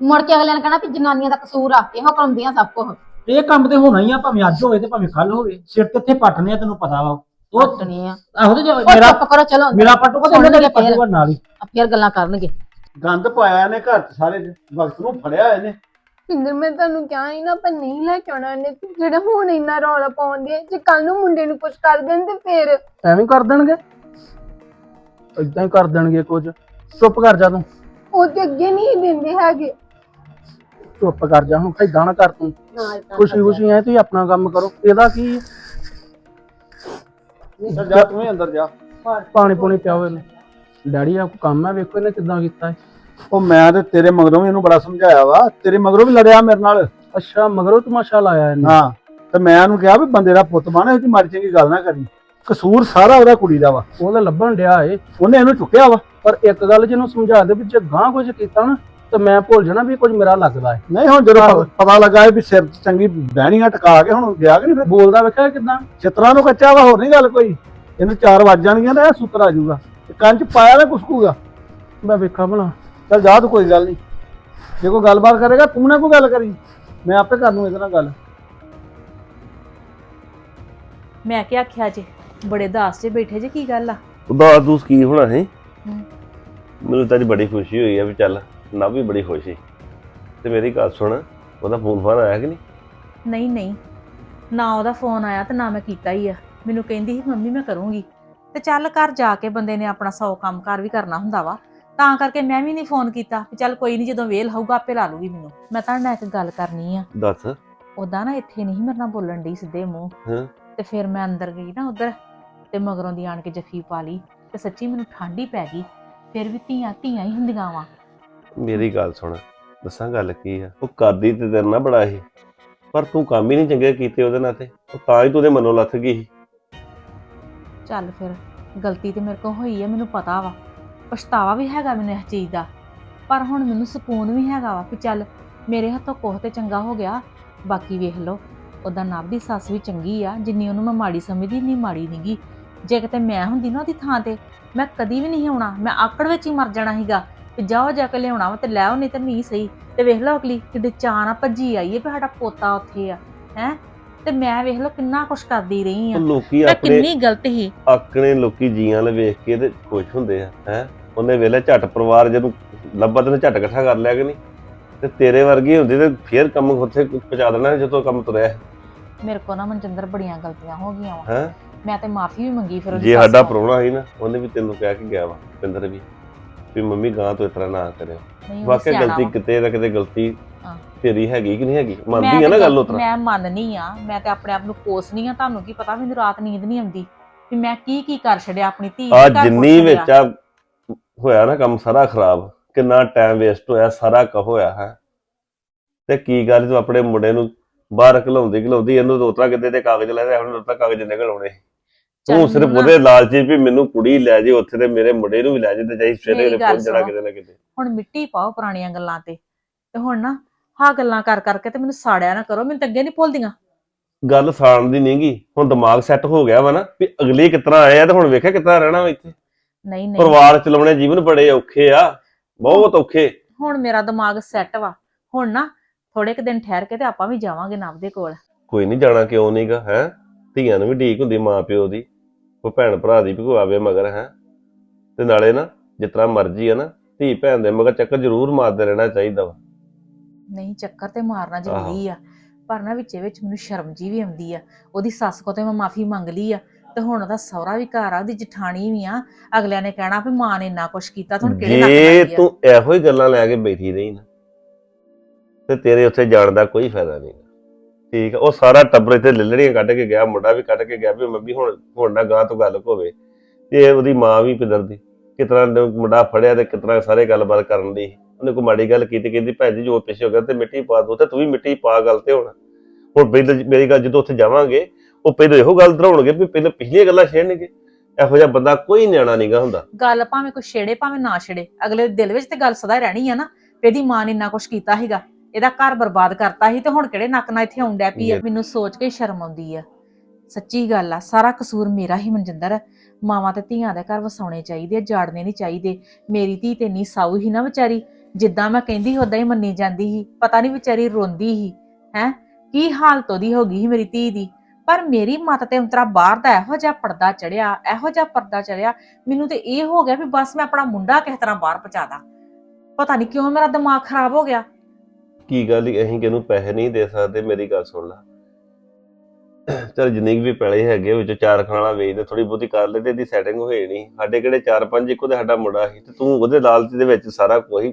ਮੁੜ ਕੇ ਅਗਲੇ ਨੇ ਕਹਿਣਾ ਵੀ ਜਨਾਨੀਆਂ ਦਾ ਕਸੂਰ ਆ ਇਹੋ ਕਰਾਉਂਦੀਆਂ ਸਭ ਕੁਝ ਇਹ ਕੰਮ ਤੇ ਹੋਣਾ ਹੀ ਆ ਭਾਵੇਂ ਅੱਜ ਹੋਵੇ ਤੇ ਭਾਵੇਂ ਕੱਲ ਹੋਵੇ। ਸਿਰ ਤੇ ਇੱਥੇ ਪੱਟਨੇ ਆ ਤੈਨੂੰ ਪਤਾ ਵਾ। ਉਹ ਪੱਟਣੀ ਆ। ਆਹੋ ਤੇ ਜੇ ਉਹ ਮੇਰਾ ਚੁੱਪ ਕਰੋ ਚਲੋ। ਮੇਰਾ ਪੱਟੂਗਾ ਤੇ ਸੁਣ ਉਹਨੇ ਲਈਏ ਫੇਰ। ਪੱਟੂਗਾ ਨਾਲ ਹੀ। ਆ ਫੇਰ ਗੱਲਾਂ ਕਰਨਗੇ। ਗੰਦ ਪਾਇਆ ਇਹਨੇ ਘਰ ਚ ਸਾਰੇ ਚ। ਵਕਤ ਨੂੰ ਫੜਿਆ ਇਹਨੇ। ਪਿੰਦਰ ਮੈਂ ਤੁਹਾਨੂੰ ਕਿਹਾ ਸੀ ਨਾ ਆਪਾਂ ਨਹੀਂ ਲੈ ਕੇ ਆਉਣਾ ਇਹਨੇ। ਜਿਹੜਾ ਹੁਣ ਇੰਨਾ ਰੌਲਾ ਪਾਉਂਦੇ ਜੇ ਕੱਲ ਨੂੰ ਮੁੰਡੇ ਨੂੰ ਕੁਝ ਕਰ ਦੇਣ ਤੇ ਫੇਰ। ਐਵੇਂ ਕਰ ਦੇਣਗੇ? ਇਦਾਂ ਹੀ ਕਰ ਦੇਣਗੇ ਕੁਝ। ਚੁੱਪ ਕਰ ਜਾ ਤੂੰ। ਉਹ ਤੇ ਅੱਗੇ ਨਹੀਂ ਦਿੰਦੇ ਹੈਗੇ। ਚੁੱਪ ਕਰ ਜਾ ਹੁਣ ਏਦਾਂ ਨਾ ਕਰ ਤੂੰ। ਖੁਸ਼ੀ ਖੁਸ਼ੀ ਐ ਤੁਸੀਂ ਆਪਣਾ ਕੰਮ ਕਰੋ। ਇਹਦਾ ਕੀ ਹੈ? ਚੱਲ ਜਾ ਤੂੰ ਹੀ ਅੰਦਰ ਜਾ। ਪਾਣੀ ਪੂਣੀ ਪਿਆਓ ਇਹਨੂੰ। ਡੈਡੀ ਆ ਕੰਮ ਹੈ ਵੇਖੋ ਇਹਨੇ ਕਿਦਾਂ ਕੀਤਾ ਹੈ ਉਹ ਮੈਂ ਤੇ ਤੇਰੇ ਮਗਰੋਂ ਵੀ ਇਹਨੂੰ ਬੜਾ ਸਮਝਾਇਆ ਵਾ ਤੇਰੇ ਮਗਰੋਂ ਵੀ ਲੜਿਆ ਮੇਰੇ ਨਾਲ। ਅੱਛਾ ਮਗਰੋਂ ਤਮਾਸ਼ਾ ਲਾਇਆ ਇਹਨੇ। ਹਾਂ ਤੇ ਮੈਂ ਉਹਨੂੰ ਕਿਹਾ ਵੀ ਬੰਦੇ ਦਾ ਪੁੱਤ ਬਣ ਇਹ ਚ ਮਾੜੀ ਚੰਗੀ ਗੱਲ ਨਾ ਕਰੀ। ਕਸੂਰ ਸਾਰਾ ਉਹਦਾ ਕੁੜੀ ਦਾ ਵਾ। ਉਹ ਤਾਂ ਲੱਭਣ ਡਿਆ ਏ। ਉਹਨੇ ਇਹਨੂੰ ਚੁੱਕਿਆ ਵਾ। ਪਰ ਇੱਕ ਗੱਲ ਜਿਹਨੂੰ ਸਮਝਾ ਦੇ ਵੀ ਜੇ ਗਾਂ ਕੁਝ ਕੀਤਾ ਨਾ ਤੇ ਮੈਂ ਭੁੱਲ ਜਾਣਾ ਵੀ ਕੁਝ ਮੇਰਾ ਲੱਗਦਾ ਹੈ ਨਹੀਂ ਹੁਣ ਜਦੋਂ ਪ- ਪਤਾ ਲੱਗਾ ਵੀ ਸਿਰ 'ਚ ਚੰਗੀ ਬਹਿਣੀਆਂ ਟਕਾ ਕੇ ਹੁਣ ਗਿਆ ਕਿ ਨਹੀਂ ਫਿਰ? ਬੋਲਦਾ ਵੇਖਿਆ ਕਿਦਾਂ? ਚਿੱਤਰਾਂ ਨੂੰ ਕੱਚਾ ਵਾ ਹੋਰ ਨਹੀਂ ਗੱਲ ਕੋਈ। ਇਹਨੂੰ ਚਾਰ ਵੱਜ ਜਾਣਗੀਆਂ ਨਾ ਇਹ ਸੁੱਤਰ ਆ ਜਾਊਗਾ। ਤੇ ਕੰਨ 'ਚ ਪਾਇਆ ਨਾ ਕੁਸਕੂਗਾ ਮੈਂ ਵੇਖਾਂ ਭਲਾ। ਚੱਲ ਜਾ ਤੂੰ ਕੋਈ ਗੱਲ ਨਹੀਂ ਜੇ ਕੋਈ ਗੱਲਬਾਤ ਕਰੇਗਾ ਤੂੰ ਨਾ ਕੋਈ ਗੱਲ ਕਰੀ। ਮੈਂ ਆਪੇ ਕਰ ਲੂੰ ਇਹਦੇ ਨਾਲ ਗੱਲ। ਮੈਂ ਕੀ ਆਖਿਆ ਜੇ ਬੜੇ ਦਾਸ ਜੇ ਬੈਠੇ ਜੇ ਕੀ ਗੱਲ ਆ? ਉਦਾਸ ਦੂਸ ਕੀ ਹੋਣਾ ਹੈ। ਮੈਨੂੰ ਤਾਂ ਅੱਜ ਬੜੀ ਖੁਸ਼ੀ ਹੋਈ ਆ ਵੀ ਚੱਲ ਨਾ ਵੀ ਬੜੀ ਖੁਸ਼ ਸੀ। ਤੇ ਮੇਰੀ ਗੱਲ ਸੁਣ ਉਹਦਾ ਫੋਨ ਫਾਨ ਆਇਆ ਕਿ ਨਹੀਂ? ਨਹੀਂ ਨਹੀਂ। ਨਾ ਉਹਦਾ ਫੋਨ ਆਇਆ ਤੇ ਨਾ ਮੈਂ ਕੀਤਾ ਹੀ ਆ। ਮੈਨੂੰ ਕਹਿੰਦੀ ਸੀ ਮੰਮੀ ਮੈਂ ਕਰੂੰਗੀ। ਤੇ ਚੱਲ ਘਰ ਜਾ ਕੇ ਬੰਦੇ ਨੇ ਆਪਣਾ ਸੌ ਕੰਮ ਕਾਰ ਵੀ ਕਰਨਾ ਹੁੰਦਾ ਵਾ। ਤਾਂ ਕਰਕੇ ਮੈਂ ਵੀ ਨਹੀਂ ਫੋਨ ਕੀਤਾ ਵੀ ਚੱਲ ਕੋਈ ਨਹੀਂ ਜਦੋਂ ਵੇਲ ਹੋਊਗਾ ਆਪੇ ਲਾ ਲੂਗੀ ਮੈਨੂੰ। ਮੈਂ ਤਾਂ ਨਾਲ ਇੱਕ ਗੱਲ ਕਰਨੀ ਆ। ਦੱਸ। ਉਦਾਂ ਨਾ ਇੱਥੇ ਨਹੀਂ ਮੇਰੇ ਨਾਲ ਬੋਲਣ ਦੀ ਸਿੱਧੇ ਮੂੰਹ। ਹਾਂ। ਤੇ ਫਿਰ ਮੈਂ ਅੰਦਰ ਗਈ ਨਾ ਉਧਰ ਤੇ ਮਗਰੋਂ ਦੀ ਆਣ ਕੇ ਜੱਫੀ ਪਾ ਲਈ ਤੇ ਸੱਚੀ ਮੈਨੂੰ ਠੰਡ ਹੀ ਪੈ ਗਈ। ਫਿਰ ਵੀ ਧੀਆਂ ਧੀਆਂ ਹੀ ਹੁੰਦੀਆਂ ਵਾ। ਮੇਰੀ ਗੱਲ ਸੁਣ ਦੱਸਾਂ ਗੱਲ ਕੀ ਆ? ਉਹ ਕਰਦੀ ਤੇ ਤੇਰੇ ਨਾਲ ਬੜਾ ਸੀ ਪਰ ਤੂੰ ਕੰਮ ਹੀ ਨਹੀਂ ਚੰਗੇ ਕੀਤੇ ਉਹਦੇ ਨਾਲ ਤੇ। ਉਹ ਤਾਂ ਹੀ ਤੂੰ ਉਹਦੇ ਮਨੋਂ ਲੱਥ ਗਈ ਸੀ। ਚੱਲ ਫਿਰ, ਗਲਤੀ ਤੇ ਮੇਰੇ ਕੋਲ ਹੋਈ ਹੈ ਮੈਨੂੰ ਪਤਾ ਵਾ। ਪਛਤਾਵਾ ਵੀ ਹੈਗਾ ਮੈਨੂੰ ਇਸ ਚੀਜ਼ ਦਾ। ਪਰ ਹੁਣ ਮੈਨੂੰ ਸਕੂਨ ਵੀ ਹੈਗਾ ਵਾ ਕਿ ਚੱਲ ਮੇਰੇ ਹੱਥੋਂ ਕੋਹ ਤੇ ਚੰਗਾ ਹੋ ਗਿਆ। ਬਾਕੀ ਵੇਖ ਲਓ, ਉਹਦਾ ਨਵ ਦੀ ਸੱਸ ਵੀ ਚੰਗੀ ਆ, ਜਿੰਨੀ ਉਹਨੂੰ ਮੈਂ ਮਾੜੀ ਸਮਝਦੀ ਨਹੀਂ ਮਾੜੀ ਨਹੀਂਗੀ ਜੇ ਕਿਤੇ ਮੈਂ ਹੁੰਦੀ ਨਾ ਉਹਦੀ ਥਾਂ ਤੇ, ਮੈਂ ਕਦੀ ਵੀ ਨਹੀਂ ਆਉਣਾ। ਮੈਂ ਆਕੜ ਵਿੱਚ ਹੀ ਮਰ ਜਾਣਾ ਸੀਗਾ ਵੀ ਜਾਓ ਜਾ ਕੇ ਲਿਆਉਣਾ ਵਾ ਤੇ ਲੈ ਆਓ, ਨਹੀਂ ਤਾਂ ਨਹੀਂ ਸਹੀ। ਤੇ ਵੇਖ ਲਓ ਅਗਲੀ, ਕਿੱਡੇ ਚਾਅ ਨਾਲ ਭੱਜੀ ਆਈ ਹੈ ਵੀ ਸਾਡਾ ਪੋਤਾ ਉੱਥੇ ਆ, ਹੈ? ਤੇ ਮੈਂ ਵੇਖ ਲਓ ਕਿੰਨਾ ਕੁਛ ਕਰਦੀ ਰਹੀ ਆ। ਲੋਕੀ ਮੈਂ ਆਪਣੇ ਕਿੰਨੀ ਗਲਤ ਸੀ। ਆਕਣੇ ਲੋਕੀ ਜੀਆਂ ਨਾਲ ਵੇਖ ਕੇ ਤੇ ਖੁਸ਼ ਹੁੰਦੇ ਆ ਹੈ? ਉਹਨੇ ਵੇਲੇ ਝੱਟ ਪਰਿਵਾਰ ਜਦੋਂ ਲੱਭਾ ਤੇ ਉਹਨੇ ਝੱਟ ਇਕੱਠਾ ਕਰ ਲਿਆ ਕਿ ਨਹੀਂ? ਤੇ ਤੇਰੇ ਵਰਗੀ ਹੁੰਦੀ ਤੇ ਫੇਰ ਕੰਮ ਉੱਥੇ ਪਹੁੰਚਾ ਦੇਣਾ ਜਦੋਂ ਕੰਮ ਤੁਰਿਆ ਮੇਰੇ ਕੋਲ ਨਾ ਮਨਜਿੰਦਰ ਬੜੀਆਂ ਗਲਤੀਆਂ ਹੋ ਗਈਆਂ ਵਾ। ਹੈ? ਮੈਂ ਤੇ ਮਾਫੀ ਵੀ ਮੰਗੀ ਫਿਰ ਉਹਦੀ ਜੇ ਸੱਸ ਸਾਡਾ ਤੋਂ। ਪ੍ਰਾਹੁਣਾ ਸੀ ਨਾ ਉਹਨੇ ਵੀ ਤੈਨੂੰ ਕਹਿ ਕੇ ਗਿਆ ਵਾ ਪਿੰਦਰ ਵੀ ਵੀ ਮੰਮੀ ਗਾਂ ਤੋਂ ਇਸ ਤਰ੍ਹਾਂ ਨਾ ਕਰਿਓ। ਨਹੀਂ, ਉਹ ਵਾਕਿਆ ਸਿਆਣਾ ਗਲਤੀ ਵਾ। ਕਿਤੇ ਨਾ ਕਿਤੇ ਗਲਤੀ। ਤੇਰੀ ਹੈਗੀ ਕਿ ਨਹੀਂ ਹੈਗੀ? ਮੰਨਦੀ ਆ ਨਾ ਗੱਲ ਉਤਰਾ। ਮੈਂ ਮੰਨਨੀ ਆ ਮੈਂ ਤੇ ਆਪਣੇ ਆਪ ਨੂੰ ਕੋਸਨੀ ਆ ਤੁਹਾਨੂੰ ਕੀ ਪਤਾ ਮੈਨੂੰ ਰਾਤ ਨੀਂਦ ਨਹੀਂ ਆਉਂਦੀ। ਵੀ ਮੈਂ ਕੀ ਕੀ ਕਰ ਛੱਡਿਆ ਆਪਣੀ ਧੀ ਆ ਜਿੰਨੀ ਵਿੱਚ ਆ ਹੋਇਆ ਨਾ ਕੰਮ ਸਾਰਾ ਖਰਾਬ ਕਿੰਨਾ ਟਾਈਮ ਵੇਸਟ ਹੋਇਆ ਸਾਰਾ ਕ ਹੋਇਆ ਹੈ। ਤੇ ਕੀ ਗੱਲ ਤੂੰ ਆਪਣੇ ਮੁੰਡੇ ਨੂੰ ਬਾਹਰ ਘਲਾਉਂਦੀ ਘਲਾਉਂਦੀ ਇਹਨੂੰ ਤਾਂ ਉਤਰਾ ਕਿਤੇ ਤੇ ਕਾਗਜ਼ ਲੈ ਰਿਹਾ ਹੁਣ ਉਤਰਾ ਕਾਗਜ਼ ਨਿਕਲ ਆਉਣੇ। ਤੂੰ ਸਿਰਫ। ਉਹਦੇ ਲਾਲਚੀ ਵੀ ਮੈਨੂੰ ਕੁੜੀ ਲੈ ਜੇ ਉੱਥੇ ਤੇ ਮੇਰੇ ਮੁੰਡੇ ਨੂੰ ਵੀ ਲੈ ਜੇ ਤੇ ਜਾਈ ਸਵੇਰੇ ਪਹੁੰਚ ਜਾਣਾ। ਕਿਤੇ ਨਾ ਕਿਤੇ। ਹੁਣ ਮਿੱਟੀ ਪਾਓ ਪੁਰਾਣੀਆਂ ਗੱਲਾਂ ਤੇ। ਤੇ ਹੁਣ ਨਾ ਹਾਂ ਗੱਲਾਂ ਕਰ ਕਰਕੇ ਤੇ ਮੈਨੂੰ ਸਾੜਿਆ ਨਾ ਕਰੋ ਮੈਨੂੰ ਤਾਂ ਅੱਗੇ ਨਹੀਂ ਭੁੱਲਦੀਆਂ। ਗੱਲ ਸਾਣ ਦੀ ਨਹੀਂਗੀ ਹੁਣ ਦਿਮਾਗ ਸੈੱਟ ਹੋ ਗਿਆ ਵਾ ਨਾ ਵੀ ਅਗਲੇ ਕਿਤਨਾ ਆਏ ਆ ਤੇ ਹੁਣ ਵੇਖਿਆ ਕਿਤਨਾ ਰਹਿਣਾ ਵਾ ਇੱਥੇ। ਨਹੀਂ ਨਹੀਂ। ਪਰਿਵਾਰ ਚਲਾਉਣੇ ਜੀਵਨ ਬੜੇ ਔਖੇ ਆ ਬਹੁਤ ਔਖੇ। ਹੁਣ ਮੇਰਾ ਦਿਮਾਗ ਸੈੱਟ ਵਾ। ਹੁਣ ਨਾ ਥੋੜੇ ਕੁ ਦਿਨ ਠਹਿਰ ਕੇ ਤੇ ਆਪਾਂ ਵੀ ਜਾਵਾਂਗੇ ਨਵ ਦੇ ਕੋਲ। ਕੋਈ ਨਹੀਂ ਜਾਣਾ ਕਿਉਂ ਨਹੀਂਗਾ ਹੈ? ਧੀਆਂ ਨੂੰ ਵੀ ਢੀਕ ਹੁੰਦੀ ਮਾਂ ਪਿਓ ਦੀ ਉਹ ਭੈਣ ਭਰਾ ਦੀ ਵੀ ਕੋਈ ਆਵੇ ਮਗਰ ਹੈ? ਤੇ ਨਾਲੇ ਨਾ ਤਰ੍ਹਾਂ ਮਰਜ਼ੀ ਆ ਨਾ ਧੀ ਭੈਣ ਦੇ ਮਗਰ ਚੱਕਰ ਜ਼ਰੂਰ ਮਾਰਦੇ ਰਹਿਣਾ ਚਾਹੀਦਾ ਵਾ। ਨਹੀਂ ਚੱਕਰ ਤੇ ਮਾਰਨਾ ਜ਼ਰੂਰੀ ਆ। ਪਰ ਨਾ ਵਿੱਚੇ ਵਿੱਚ ਮੈਨੂੰ ਸ਼ਰਮ ਜੀ ਵੀ ਆਉਂਦੀ ਆ। ਉਹਦੀ ਸੱਸ ਕੋ ਤੇ ਮੈਂ ਮਾਫੀ ਮੰਗ ਲਈ ਆ। ਤੇ ਹੁਣ ਉਹਦਾ ਸਹੁਰਾ ਵੀ ਘਰ ਆ ਉਹਦੀ ਜਠਾਣੀ ਵੀ ਆ। ਅਗਲਿਆਂ ਨੇ ਕਹਿਣਾ ਵੀ ਮਾਂ ਨੇ ਇੰਨਾ ਕੁਛ ਕੀਤਾ ਤੇ ਹੁਣ ਕਿਹੜੇ ਲੱਗ ਜੇ ਲੱਗੀ ਆ? ਤੂੰ ਇਹੋ ਹੀ ਗੱਲਾਂ ਲੈ ਕੇ ਬੈਠੀ ਰਹੀ ਨਾ ਤੇ ਤੇਰੇ ਉੱਥੇ ਜਾਣ ਦਾ ਕੋਈ ਫਾਇਦਾ ਨਹੀਂ। ਠੀਕ ਆ ਉਹ ਸਾਰਾ ਟੱਬਰ ਇੱਥੇ ਲੱਲੜੀਆਂ ਕੱਢ ਕੇ ਗਿਆ ਮੁੰਡਾ ਵੀ ਕੱਢ ਕੇ ਗਿਆ ਵੀ ਮੰਮੀ ਹੁਣ ਹੁਣ ਨਾ ਗਾਂ ਤੋਂ ਗੱਲ ਹੋਵੇ ਤੇ ਉਹਦੀ ਮਾਂ ਵੀ ਪਿਦਰਦੀ ਕਿਤਨਾ ਮੁੰਡਾ ਫੜਿਆ ਤੇ ਕਿਤਨਾ ਸਾਰੇ ਗੱਲਬਾਤ ਕਰਨ ਦੀ ਉਹਨੇ ਕੋਈ ਮਾੜੀ ਗੱਲ ਕੀਤੀ ਕਹਿੰਦੀ ਭੈਣ ਜੀ ਜੋ ਪਿੱਛੇ ਹੋ ਗਿਆ ਤੇ ਮਿੱਟੀ ਪਾ ਦੋ ਤੇ ਤੂੰ ਵੀ ਮਿੱਟੀ ਪਾ ਗੱਲ ਤੇ ਹੁਣ। ਹੁਣ ਪਹਿਲਾਂ ਮੇਰੀ ਗੱਲ ਜਦੋਂ ਉੱਥੇ ਜਾਵਾਂਗੇ ਉਹ ਪਹਿਲਾਂ ਇਹੋ ਗੱਲ ਧਰਾਉਣਗੇ ਵੀ ਪਹਿਲਾਂ ਪਿਛਲੀਆਂ ਗੱਲਾਂ ਛੇੜਨਗੇ। ਇਹੋ ਜਿਹਾ ਬੰਦਾ ਕੋਈ ਨਿਆਣਾ ਨਹੀਂਗਾ ਹੁੰਦਾ। ਗੱਲ ਭਾਵੇਂ ਕੋਈ ਛੇੜੇ ਭਾਵੇਂ ਨਾ ਛੇੜੇ। ਅਗਲੇ ਦੇ ਦਿਲ ਵਿੱਚ ਤੇ ਗੱਲ ਸਦਾ ਰਹਿਣੀ ਆ ਨਾ ਵੀ ਇਹਦੀ ਮਾਂ ਨੇ ਇੰਨਾ ਕੁਛ ਕੀਤਾ ਸੀਗਾ। ਇਹਦਾ ਘਰ ਬਰਬਾਦ ਕਰਤਾ ਸੀ ਤੇ ਹੁਣ ਕਿਹੜੇ ਨੱਕ ਨਾਲ ਇੱਥੇ ਆਉਂਦਾ ਪਈ ਆ? ਮੈਨੂੰ ਸੋਚ ਕੇ ਸ਼ਰਮ ਆਉਂਦੀ ਆ। ਸੱਚੀ ਗੱਲ ਆ ਸਾਰਾ ਕਸੂਰ ਮੇਰਾ ਹੀ ਮਨਜਿੰਦਰ ਮਾਵਾਂ ਤੇ ਧੀਆਂ ਦੇ ਘਰ ਵਸਾਉਣੇ ਚਾਹੀਦੇ ਆ ਜਾੜਨੇ ਨਹੀਂ ਚਾਹੀਦੇ। ਮੇਰੀ ਧੀ ਤੇ ਨਹੀਂ ਸਾਊ ਹੀ ਨਾ ਵਿਚਾਰੀ। ਜਿੱਦਾਂ ਮੈਂ ਕਹਿੰਦੀ ਉਦਾਂ ਹੀ ਮੰਨੀ ਜਾਂਦੀ ਸੀ। ਪਤਾ ਨਹੀਂ ਵਿਚਾਰੀ ਰੋਂਦੀ ਸੀ ਹੈ? ਕੀ ਹਾਲਤ ਉਹਦੀ ਹੋ ਗਈ ਸੀ ਮੇਰੀ ਧੀ ਦੀ? ਪਰ ਮੇਰੀ ਮੱਤ ਤੇ ਉਂਤਰਾ ਬਾਹਰ ਦਾ ਇਹੋ ਜਿਹਾ ਪਰਦਾ ਚੜਿਆ ਇਹੋ ਜਿਹਾ ਪਰਦਾ ਚੜਿਆ ਮੈਨੂੰ ਤੇ ਇਹ ਹੋ ਗਿਆ ਵੀ ਬਸ ਮੈਂ ਆਪਣਾ ਮੁੰਡਾ ਕਿਸ ਤਰ੍ਹਾਂ ਬਾਹਰ ਪਹੁੰਚਾਦਾ ਪਤਾ ਨਹੀਂ ਕਿਉਂ ਮੇਰਾ ਦਿਮਾਗ ਖਰਾਬ ਹੋ ਗਿਆ। ਕੀ ਗੱਲ ਈ, ਅਸੀਂ ਕਿਹਨੂੰ ਪੈਸੇ ਨਹੀਂ ਦੇ ਸਕਦੇ? ਮੇਰੀ ਗੱਲ ਸੁਣ ਲਾ। ਚਲ ਜਿੰਨੀ ਕੁ ਵੀ ਪੈਲੇ ਹੈਗੇ ਵਿੱਚ ਚਾਰ ਖਾਣਾ ਵੇਚਦੇ ਥੋੜੀ ਬਹੁਤੀ ਕਰ ਲੈ ਤੇ ਸੈਟਿੰਗ ਹੋਏ ਨਹੀਂ ਸਾਡੇ ਕਿਹੜੇ ਚਾਰ ਪੰਜ ਇੱਕੋ ਤੇ ਸਾਡਾ ਮੁੰਡਾ ਸੀ ਤੇ ਤੂੰ ਉਹਦੇ ਲਾਲਚ ਦੇ ਵਿੱਚ ਸਾਰਾ ਕੋਈ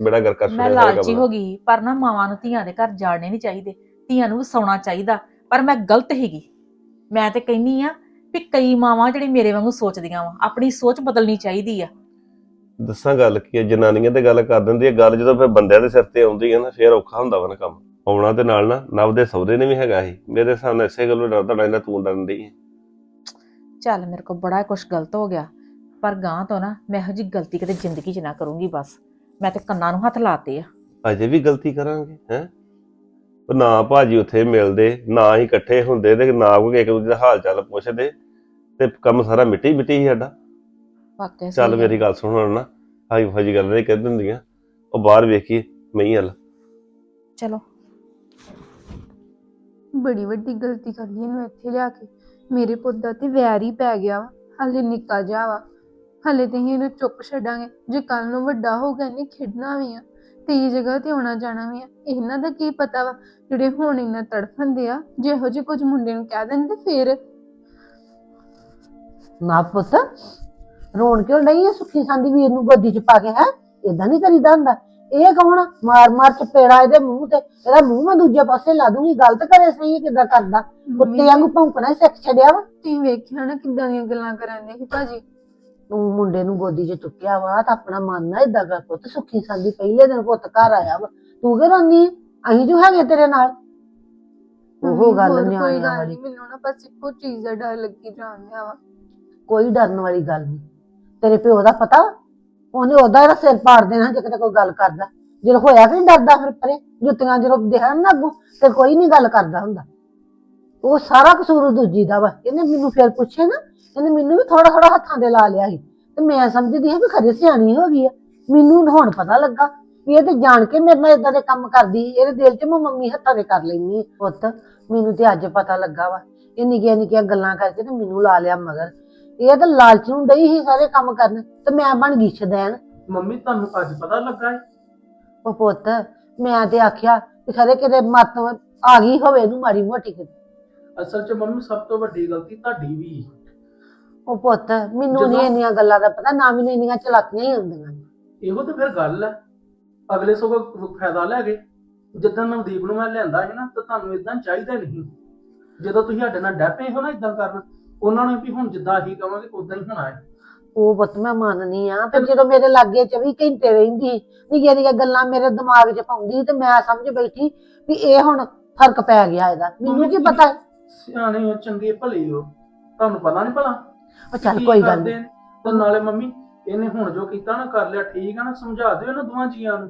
ਬੇੜਾ ਕਰ ਕਰ ਮੈਂ ਸਾਰਾ ਲਾਲਚੀ ਕੰਮ। ਹੋ ਗਈ ਪਰ ਨਾ ਮਾਵਾਂ ਨੂੰ ਧੀਆਂ ਦੇ ਘਰ ਜਾੜਨੇ ਨਹੀਂ ਚਾਹੀਦੇ। ਧੀਆਂ ਨੂੰ ਵਸਾਉਣਾ ਚਾਹੀਦਾ। ਪਰ ਮੈਂ ਗਲਤ ਹੈਗੀ ਮੈਂ ਤੇ ਕਹਿੰਨੀ ਆ ਵੀ ਕਈ ਮਾਵਾਂ ਜਿਹੜੀ ਮੇਰੇ ਵਾਂਗੂ ਸੋਚਦੀਆਂ ਵਾ। ਆਪਣੀ ਸੋਚ ਬਦਲਣੀ ਚਾਹੀਦੀ ਆ। ਦੱਸਾਂ ਗੱਲ ਕੀ ਹੈ ਜਨਾਨੀਆਂ ਤੇ ਗੱਲ ਕਰ ਦਿੰਦੀ ਹੈ ਗੱਲ ਜਦੋਂ ਫਿਰ ਬੰਦਿਆਂ ਦੇ ਸਿਰ ਤੇ ਆਉਂਦੀ ਹੈ ਨਾ ਫਿਰ ਔਖਾ ਹੁੰਦਾ ਵਾ ਨਾ ਕੰਮ। ਆਉਣਾ ਤੇ ਨਾਲ ਨਾ ਨਵ ਦੇ ਸੌਦੇ ਨੇ ਵੀ ਹੈਗਾ ਸੀ। ਮੇਰੇ ਹਿਸਾਬ ਨਾਲ ਇਸੇ ਗੱਲੋਂ ਡਰਦਾ ਡਰਦਾ ਤੂੰ ਡਰਨ ਦੀ ਚੱਲ ਮੇਰੇ ਕੋਲ ਬੜਾ ਕੁਝ ਗਲਤ ਹੋ ਗਿਆ। ਪਰ ਗਾਂ ਤੋਂ ਨਾ ਮੈਂ ਇਹੋ ਜੀ ਗਲਤੀ ਕਦੇ ਜ਼ਿੰਦਗੀ 'ਚ ਨਾ ਕਰੂੰਗੀ ਬਸ। ਮੈਂ ਤੇ ਕੰਨਾਂ ਨੂੰ ਹੱਥ ਲਾਤੇ ਆ। ਅਜੇ ਵੀ ਗਲਤੀ ਕਰਾਂਗੇ ਹੈ? ਉਹ ਨਾ ਭਾਜੀ ਉੱਥੇ ਮਿਲਦੇ ਨਾ ਹੀ ਇਕੱਠੇ ਹੁੰਦੇ ਤੇ ਨਾ ਕੋਈ ਇੱਕ ਦੂਜੇ ਦਾ ਹਾਲ ਚਾਲ ਪੁੱਛਦੇ। ਤੇ ਕੰਮ ਸਾਰਾ ਮਿੱਟੀ ਮਿੱਟੀ ਹੀ ਸਾਡਾ। ਵਾਕਿਆ ਚੱਲ। ਮੇਰੀ ਗੱਲ ਸੁਣ ਹੁਣ ਨਾ ਹਾਈ ਫਾਜੀ ਗੱਲ ਨਹੀਂ ਕਹਿ ਦਿੰਦੀਆਂ। ਉਹ ਬਾਹਰ ਵੇਖੀ ਮਈ ਹਲ। ਚਲੋ। ਬੜੀ ਵੱਡੀ ਗਲਤੀ ਕਰ ਲਈ ਇਹਨੂੰ ਇੱਥੇ ਲਿਆ ਕੇ। ਮੇਰੇ ਪੁੱਤ ਦਾ ਤੇ ਵੈਰ ਹੀ ਪੈ ਗਿਆ ਵਾ। ਹਲੇ ਨਿੱਕਾ ਜਿਹਾ ਵਾ। ਹਲੇ ਤੇ ਅਸੀਂ ਇਹਨੂੰ ਚੁੱਪ ਛੱਡਾਂਗੇ। ਜੇ ਕੱਲ ਨੂੰ ਵੱਡਾ ਹੋਊਗਾ ਇਹਨੇ ਖੇਡਣਾ ਵੀ ਆ ਤੇ ਇਹ ਜਗ੍ਹਾ ਤੇ ਆਉਣਾ ਜਾਣਾ ਵੀ ਆ ਇਹਨਾਂ ਦਾ ਕੀ ਪਤਾ ਵਾ? ਜਿਹੜੇ ਹੁਣ ਇੰਨਾ ਤੜਫੰਦੇ ਆ ਜੇ ਇਹੋ ਜਿਹੇ ਕੁਝ ਮੁੰਡੇ ਨੂੰ ਕਹਿ ਦੇਣ ਤੇ ਫੇਰ? ਨਾ ਪੁੱਤ ਰੋਣ ਕਿਉਂ ਨਹੀਂ ਹੈ ਸੁੱਖੀ ਸਾਂਦੀ ਵੀਰ ਨੂੰ ਗੋਦੀ ਚ ਪਾ ਕੇ ਹੈ? ਇਦਾਂ ਨਹੀਂ ਕਰੀਦਾ ਹੁੰਦਾ। ਇਹ ਕੌਣ? ਮਾਰ ਮਾਰ ਚਪੇੜਾ ਇਹਦੇ ਮੂੰਹ ਤੇ। ਇਹਦਾ ਮੂੰਹ ਮੈਂ ਦੂਜੇ ਪਾਸੇ ਲਾ ਦੂੰਗੀ ਗਲਤ ਕਰੇ ਸਹੀ ਕਿਦਾਂ ਕਰਦਾ? ਕੁੱਤੇ ਵਾਂਗੂ ਭੌਂਕਣਾ ਹੀ ਸਿੱਖ ਛੱਡਿਆ ਵਾ? ਤੁਸੀਂ ਵੇਖਿਆ ਨਾ ਕਿੱਦਾਂ ਦੀਆਂ ਗੱਲਾਂ ਕਰਾਂਦੇ ਸੀ ਭਾਜੀ। ਤੂੰ ਮੁੰਡੇ ਨੂੰ ਗੋਦੀ 'ਚ ਚੁੱਕਿਆ ਵਾ ਤਾਂ ਆਪਣਾ ਮਨ ਨਾ ਇਦਾਂ ਕਰ ਪੁੱਤ ਸੁੱਖੀ ਸਾਂਦੀ ਪਹਿਲੇ ਦਿਨ ਪੁੱਤ ਘਰ ਆਇਆ ਵਾ। ਤੂੰ ਕਿ ਰੋਨੀ ਅਸੀਂ ਜੋ ਹੈਗੇ ਤੇਰੇ ਨਾਲ। ਉਹ ਗੱਲ ਨਿਆਣਿਆਂ ਗੱਲ ਵਾਲੀ। ਮੈਨੂੰ ਨਾ ਬਸ ਇੱਕੋ ਚੀਜ਼ ਦਾ ਡਰ ਲੱਗੀ ਜਾਂਦਿਆ ਵਾ। ਕੋਈ ਡਰਨ ਵਾਲੀ ਗੱਲ ਨਹੀਂ। ਤੇਰੇ ਪਿਓ ਦਾ ਪਤਾ? ਉਹਨੇ ਉਹਦਾ ਇਹਦਾ ਸਿਰ ਪਾੜ ਦੇਣਾ ਜੇ ਕਿਤੇ ਕੋਈ ਗੱਲ ਕਰਦਾ। ਜਦੋਂ ਹੋਇਆ ਕਿ ਡਰਦਾ ਫਿਰ ਪਰੇ? ਜੁੱਤੀਆਂ ਜਦੋਂ ਦੇਖਣ ਨਾ ਅੱਗੋਂ ਤੇ ਕੋਈ ਨਹੀਂ ਗੱਲ ਕਰਦਾ ਹੁੰਦਾ। ਉਹ ਸਾਰਾ ਕਸੂਰ ਦੂਜੀ ਦਾ ਵਾ। ਇਹਨੇ ਮੈਨੂੰ ਫਿਰ ਪੁੱਛੇ ਨਾ ਇਹਨੇ ਮੈਨੂੰ ਵੀ ਥੋੜਾ ਥੋੜਾ ਹੱਥਾਂ ਦੇ ਲਾ ਲਿਆ ਸੀ। ਤੇ ਮੈਂ ਸਮਝਦੀ ਹਾਂ ਵੀ ਖਰੇ ਸਿਆਣੀ ਹੋ ਗਈ ਆ। ਮੈਨੂੰ ਹੁਣ ਪਤਾ ਲੱਗਾ ਵੀ ਇਹ ਤੇ ਜਾਣ ਕੇ ਮੇਰੇ ਨਾਲ ਇਦਾਂ ਦੇ ਕੰਮ ਕਰਦੀ ਸੀ। ਇਹਦੇ ਦਿਲ 'ਚ ਮੈਂ ਮੰਮੀ ਹੱਥਾਂ ਦੇ ਕਰ ਲੈਣੀ ਪੁੱਤ ਮੈਨੂੰ ਤੇ ਅੱਜ ਪਤਾ ਲੱਗਾ ਵਾ। ਇਹ ਨਿੱਕੀਆਂ ਨਿੱਕੀਆਂ ਗੱਲਾਂ ਕਰਕੇ ਤੇ ਮੈਨੂੰ ਲਾ ਲਿਆ ਮਗਰ। ਇਹ ਤਾਂ ਲਾਲਚ ਨੂੰ ਡਈ ਹੀ ਸਾਰੇ ਕੰਮ ਕਰਨ। ਤੇ ਮੈਂ ਬਣ ਗਈ ਸ਼ਦੈਨ ਮੰਮੀ ਤੁਹਾਨੂੰ ਅੱਜ ਪਤਾ ਲੱਗਾ ਹੈ ਉਹ ਪੁੱਤ ਮੈਂ ਤੇ ਆਖਿਆ ਕਿ ਖਰੇ ਕਿਤੇ ਮੱਤ ਆ ਗਈ ਹੋਵੇ ਇਹਨੂੰ ਮਾੜੀ ਮੋਟੀ ਕਿਤੇ। ਅਸਲ 'ਚ ਮੰਮੀ ਸਭ ਤੋਂ ਵੱਡੀ ਗਲਤੀ ਤੁਹਾਡੀ ਵੀ ਉਹ ਪੁੱਤ ਮੈਨੂੰ ਨਹੀਂ ਜਦੋਂ- ਇੰਨੀਆਂ ਗੱਲਾਂ ਦਾ ਪਤਾ ਨਾ ਮੈਨੂੰ ਇੰਨੀਆਂ ਚਲਾਕੀਆਂ ਹੀ ਹੁੰਦੀਆਂ ਇਹੋ ਤਾਂ ਫਿਰ ਗੱਲ ਹੈ। ਅਗਲੇ ਸਗੋਂ ਫਾਇਦਾ ਲੈ ਗਏ। ਜਦੋਂ ਨਵਦੀਪ ਨੂੰ ਮੈਂ ਲਿਆਂਦਾ ਸੀ ਨਾ ਤਾਂ ਤੁਹਾਨੂੰ ਇਦਾਂ ਚਾਹੀਦਾ ਨਹੀਂ। ਜਦੋਂ ਤੁਸੀਂ ਸਾਡੇ ਨਾਲ ਡੈਪੇ ਹੋ ਨਾ ਇਦਾਂ ਕਰਨ ਉਹਨਾਂ ਨੇ ਵੀ ਹੁਣ ਜਿੱਦਾਂ ਅਸੀਂ ਕਵਾਂਗੇ ਉਦਾਂ ਹੀ ਹੋਣਾ ਹੈ। ਉਹ ਪੁੱਤ ਮੈਂ ਮੰਨਨੀ ਆ ਪਰ ਜਦੋਂ ਮੇਰੇ ਲਾਗੇ 24 ਘੰਟੇ ਰਹਿੰਦੀ ਨਿੱਕੀਆਂ ਨਿੱਕੀਆਂ ਗੱਲਾਂ ਮੇਰੇ ਦਿਮਾਗ 'ਚ ਪਾਉਂਦੀ ਤੇ ਮੈਂ ਸਮਝ ਬੈਠੀ ਵੀ ਇਹ ਹੁਣ ਫ਼ਰਕ ਪੈ ਗਿਆ ਇਹਦਾ। ਮੈਨੂੰ ਕੀ ਪਤਾ? ਸਿਆਣੇ ਹੋ ਚੰਗੇ ਭਲੇ ਹੋ। ਤੁਹਾਨੂੰ ਪਤਾ ਨਹੀਂ ਭਲਾ? ਉਹ ਚੱਲ ਕੀ ਕੋਈ ਗੱਲ ਕਰਦੇ ਨਹੀਂ ਨੇ। ਤੇ ਨਾਲੇ ਮੰਮੀ ਇਹਨੇ ਹੁਣ ਜੋ ਕੀਤਾ ਨਾ ਕਰ ਲਿਆ ਠੀਕ ਆ ਨਾ ਸਮਝਾ ਦਿਓ ਇਹਨਾਂ ਦੋਵਾਂ ਜੀਆਂ ਨੂੰ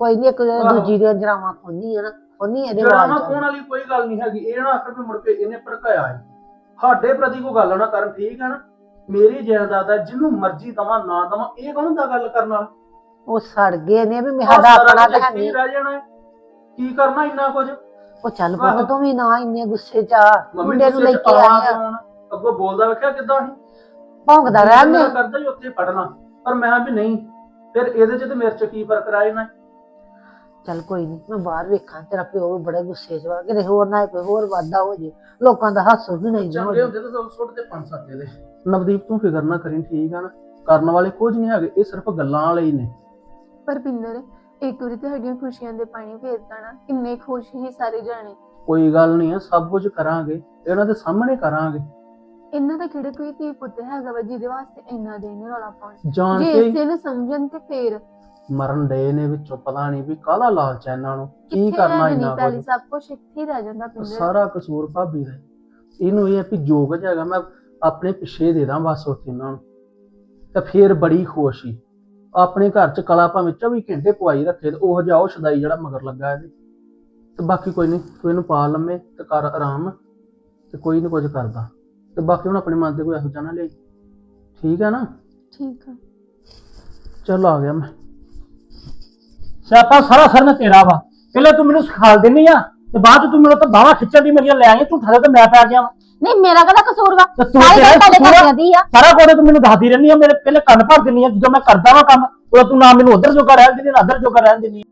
ਕੋਈ ਨਹੀਂ ਇੱਕ ਆਹੋ। ਦੂਜੀ ਦੀਆਂ ਜਰਾਵਾਂ ਖੋਨੀ ਆ ਨਾ ਖੋਨੀ ਇਹਦੇ ਚ। ਕੋਣ ਵਾਲੀ ਕੋਈ ਗੱਲ ਨਹੀਂ ਹੈਗੀ ਇਹ ਨਾ ਆਖਰ ਵੀ ਮੁੜ ਕੇ ਇਹਨੇ ਭੜਕਾਇਆ ਹੈ ਸਾਡੇ ਪ੍ਰਤੀ ਕੋਈ ਗੱਲ ਨਾ ਕਰਨ ਠੀਕ ਹੈ ਨਾ ਮੇਰੀ ਜਾਇਦਾਦ ਹੈ ਜਿਹਨੂੰ ਮਰਜ਼ੀ ਦਵਾਂ ਨਾ ਦਵਾਂ ਇਹ ਕੌਣ ਹੁੰਦਾ ਗੱਲ ਕਰਨ ਵਾਲਾ ਉਹ ਸੜ ਗਏ ਨੇ ਵੀ ਆਹ ਸਾਡਾ ਸਾਰਾ ਆਪਣਾ ਕੁਝ ਤਾਂ ਹੈ ਇੱਥੇ ਹੀ ਨਹੀਂ ਰਹਿ ਜਾਣਾ ਹੈ ਕੀ ਕਰਨਾ ਇੰਨਾ ਕੁਝ ਉਹ ਚੱਲ ਆਹੋ। ਪੁੱਤ ਤੂੰ ਵੀ ਨਾ ਇੰਨੇ ਗੁੱਸੇ 'ਚ ਆ ਮੁੰਡੇ ਨੂੰ ਲੈ ਕੇ ਆਇਆ ਕੌਣ? ਅੱਗੋਂ ਬੋਲਦਾ ਵੇਖਿਆ ਕਿਦਾਂ ਸੀ? ਭੌਂਕਦਾ ਰਹਿੰਦੇ ਮੈਂ ਕਰਦਾ ਹੀ ਉੱਥੇ ਪੜਨਾ ਪਰ ਮੈਂ ਵੀ ਨਹੀਂ। ਫਿਰ ਇਹਦੇ ਚ ਤੇ ਮੇਰੇ ਚ ਕੀ ਫ਼ਰਕ ਰਾਏ ਨਾ ਚੱਲ ਕੋਈ ਨਹੀਂ ਮੈਂ ਬਾਹਰ ਵੇਖਾਂ। ਤੇਰਾ ਪਿਓ ਵੀ ਬੜੇ ਗੁੱਸੇ 'ਚ ਵਾ। ਕਿਤੇ ਹੋਰ ਨਾ ਕੋਈ ਹੋਰ ਵਾਦਾ ਹੋ ਜੇ। ਲੋਕਾਂ ਦਾ ਹਾਸੋ ਵੀ ਨਹੀਂ ਹੋ ਚੰਗੇ ਜੇ ਹੁੰਦੇ ਤਾਂ ਸੁੱਟ ਤੇ ਪੰਜ ਸੱਤ ਇਹਦੇ। ਨਵਦੀਪ ਤੂੰ ਫਿਕਰ ਨਾ ਕਰੀ ਠੀਕ ਆ ਨਾ? ਕਰਨ ਵਾਲੇ ਕੁਝ ਨਹੀਂ ਹੈਗੇ ਇਹ ਸਿਰਫ ਗੱਲਾਂ ਵਾਲੇ ਹੀ ਨੇ। ਪਰ ਪਿੰਦਰ ਇੱਕ ਵਾਰੀ ਤੇ ਸਾਡੀਆਂ ਖੁਸ਼ੀਆਂ ਦੇ ਪਾਣੀ ਫੇਰਦਾ ਨਾ ਕਿੰਨੇ ਖੁਸ਼ ਹੀ ਸਾਰੇ ਜਾਣੇ। ਕੋਈ ਗੱਲ ਨਹੀਂ ਹੈ ਸਭ ਕੁਝ ਕਰਾਂਗੇ। ਇਹਨਾਂ ਦੇ ਸਾਹਮਣੇ ਕਰਾਂਗੇ। ਇਹਨਾਂ ਦਾ ਕਿਹੜੇ ਕੋਈ ਧੀ ਪੁੱਤ ਹੈਗਾ ਵਾ ਜਿਹਦੇ ਵਾਸਤੇ ਇੰਨਾ ਦੇਣੇ ਰੌਲਾ ਪਾਉਣ? ਜਾਣ ਜੇ ਕੇ ਇਸੇ ਨੂੰ ਸਮਝਣ ਤੇ ਫੇਰ ਮਰਨ ਡੇ ਨੇ ਵਿੱਚੋਂ ਪਤਾ ਨਹੀਂ ਵੀ ਕਾਹਦਾ ਲਾਲਚ ਹੈ ਇਹਨਾਂ ਨੂੰ ਕੀ ਕਰਨਾ ਨਹੀਂ ਪਹਿਲੀ ਕੁਝ ਸਭ ਕੁਝ ਇੱਥੇ ਹੀ ਰਹਿ ਜਾਂਦਾ ਪਿੰਦਰ ਸਾਰਾ ਕਸੂਰ ਭਾਬੀ ਦਾ ਹੈ। ਇਹਨੂੰ ਇਹ ਹੈ ਵੀ ਜੋਗ ਹੈਗਾ ਮੈਂ ਆਪਣੇ ਪਿੱਛੇ ਦੇ ਦਾਂ ਬਸ ਉੱਥੇ ਇਹਨਾਂ ਨੂੰ। ਤੇ ਫੇਰ ਬੜੀ ਖੁਸ਼ੀ ਆਪਣੇ ਘਰ ਚ ਕਲਾ ਭਾਵੇਂ 24 ਘੰਟੇ ਪਵਾਈ ਰੱਖੇ ਤੇ ਉਹ ਜਿਹਾ ਉਹ ਸ਼ਦਾਈ ਜਿਹੜਾ ਮਗਰ ਲੱਗਾ ਇਹਦੇ। ਤੇ ਬਾਕੀ ਕੋਈ ਨਹੀਂ ਤੂੰ ਇਹਨੂੰ ਪਾ ਲੰਮੇ ਤੇ ਕਰ ਆਰਾਮ ਤੇ ਕੋਈ ਨਹੀਂ ਕੁਝ ਕਰਦਾ। ਤੇ ਬਾਕੀ ਹੁਣ ਆਪਣੇ ਮਨ ਤੇ ਕੋਈ ਇਹੋ ਜਿਹਾ ਨਾ ਲਈ ਠੀਕ ਹੈ ਨਾ? ਠੀਕ ਆ। ਚੱਲ ਆ ਗਿਆ ਮੈਂ। ਸਿਆਪਾ ਸਾਰਾ ਸਰ ਮੈਂ ਤੇਰਾ ਵਾ। ਪਹਿਲੇ ਤੂੰ ਮੈਨੂੰ ਸਿਖਾਲ ਦੇਣੀ ਆ ਤੇ ਬਾਅਦ ਚ ਤੂੰ ਮੈਨੂੰ ਤਾਂ ਬਾਵਾ ਖਿੱਚਣ ਦੀ ਮੇਰੀਆਂ ਲੈ ਆਈ ਝੂਠਾ ਤੇ ਮੈਂ ਪੈ ਗਿਆ ਵਾਂ। ਨਹੀਂ ਮੇਰਾ ਕਦਾ ਕਸੂਰ ਵਾ? ਤੇ ਤੂੰ ਸਾਰੀ ਤੇਰਾ ਗੱਲ ਤੁਹਾਡੇ ਆ। ਘਰ ਦੀ ਆ। ਸਾਰਾ ਕੁਝ ਤੂੰ ਮੈਨੂੰ ਦੱਸਦੀ ਰਹਿੰਦੀ ਆ ਮੇਰੇ ਪਹਿਲੇ ਕੰਨ ਭਰ ਦਿੰਦੀ ਆ ਜਦੋਂ ਮੈਂ ਕਰਦਾ ਵਾਂ ਕੰਮ ਉਦੋਂ ਤੂੰ ਨਾ ਮੈਨੂੰ ਉਧਰ ਜੋਗਾ ਰਹਿਣ ਦਿੰਦੀ ਨਾ ਉਧਰ ਜੋਗਾ ਰਹਿਣ ਦਿੰਦੀ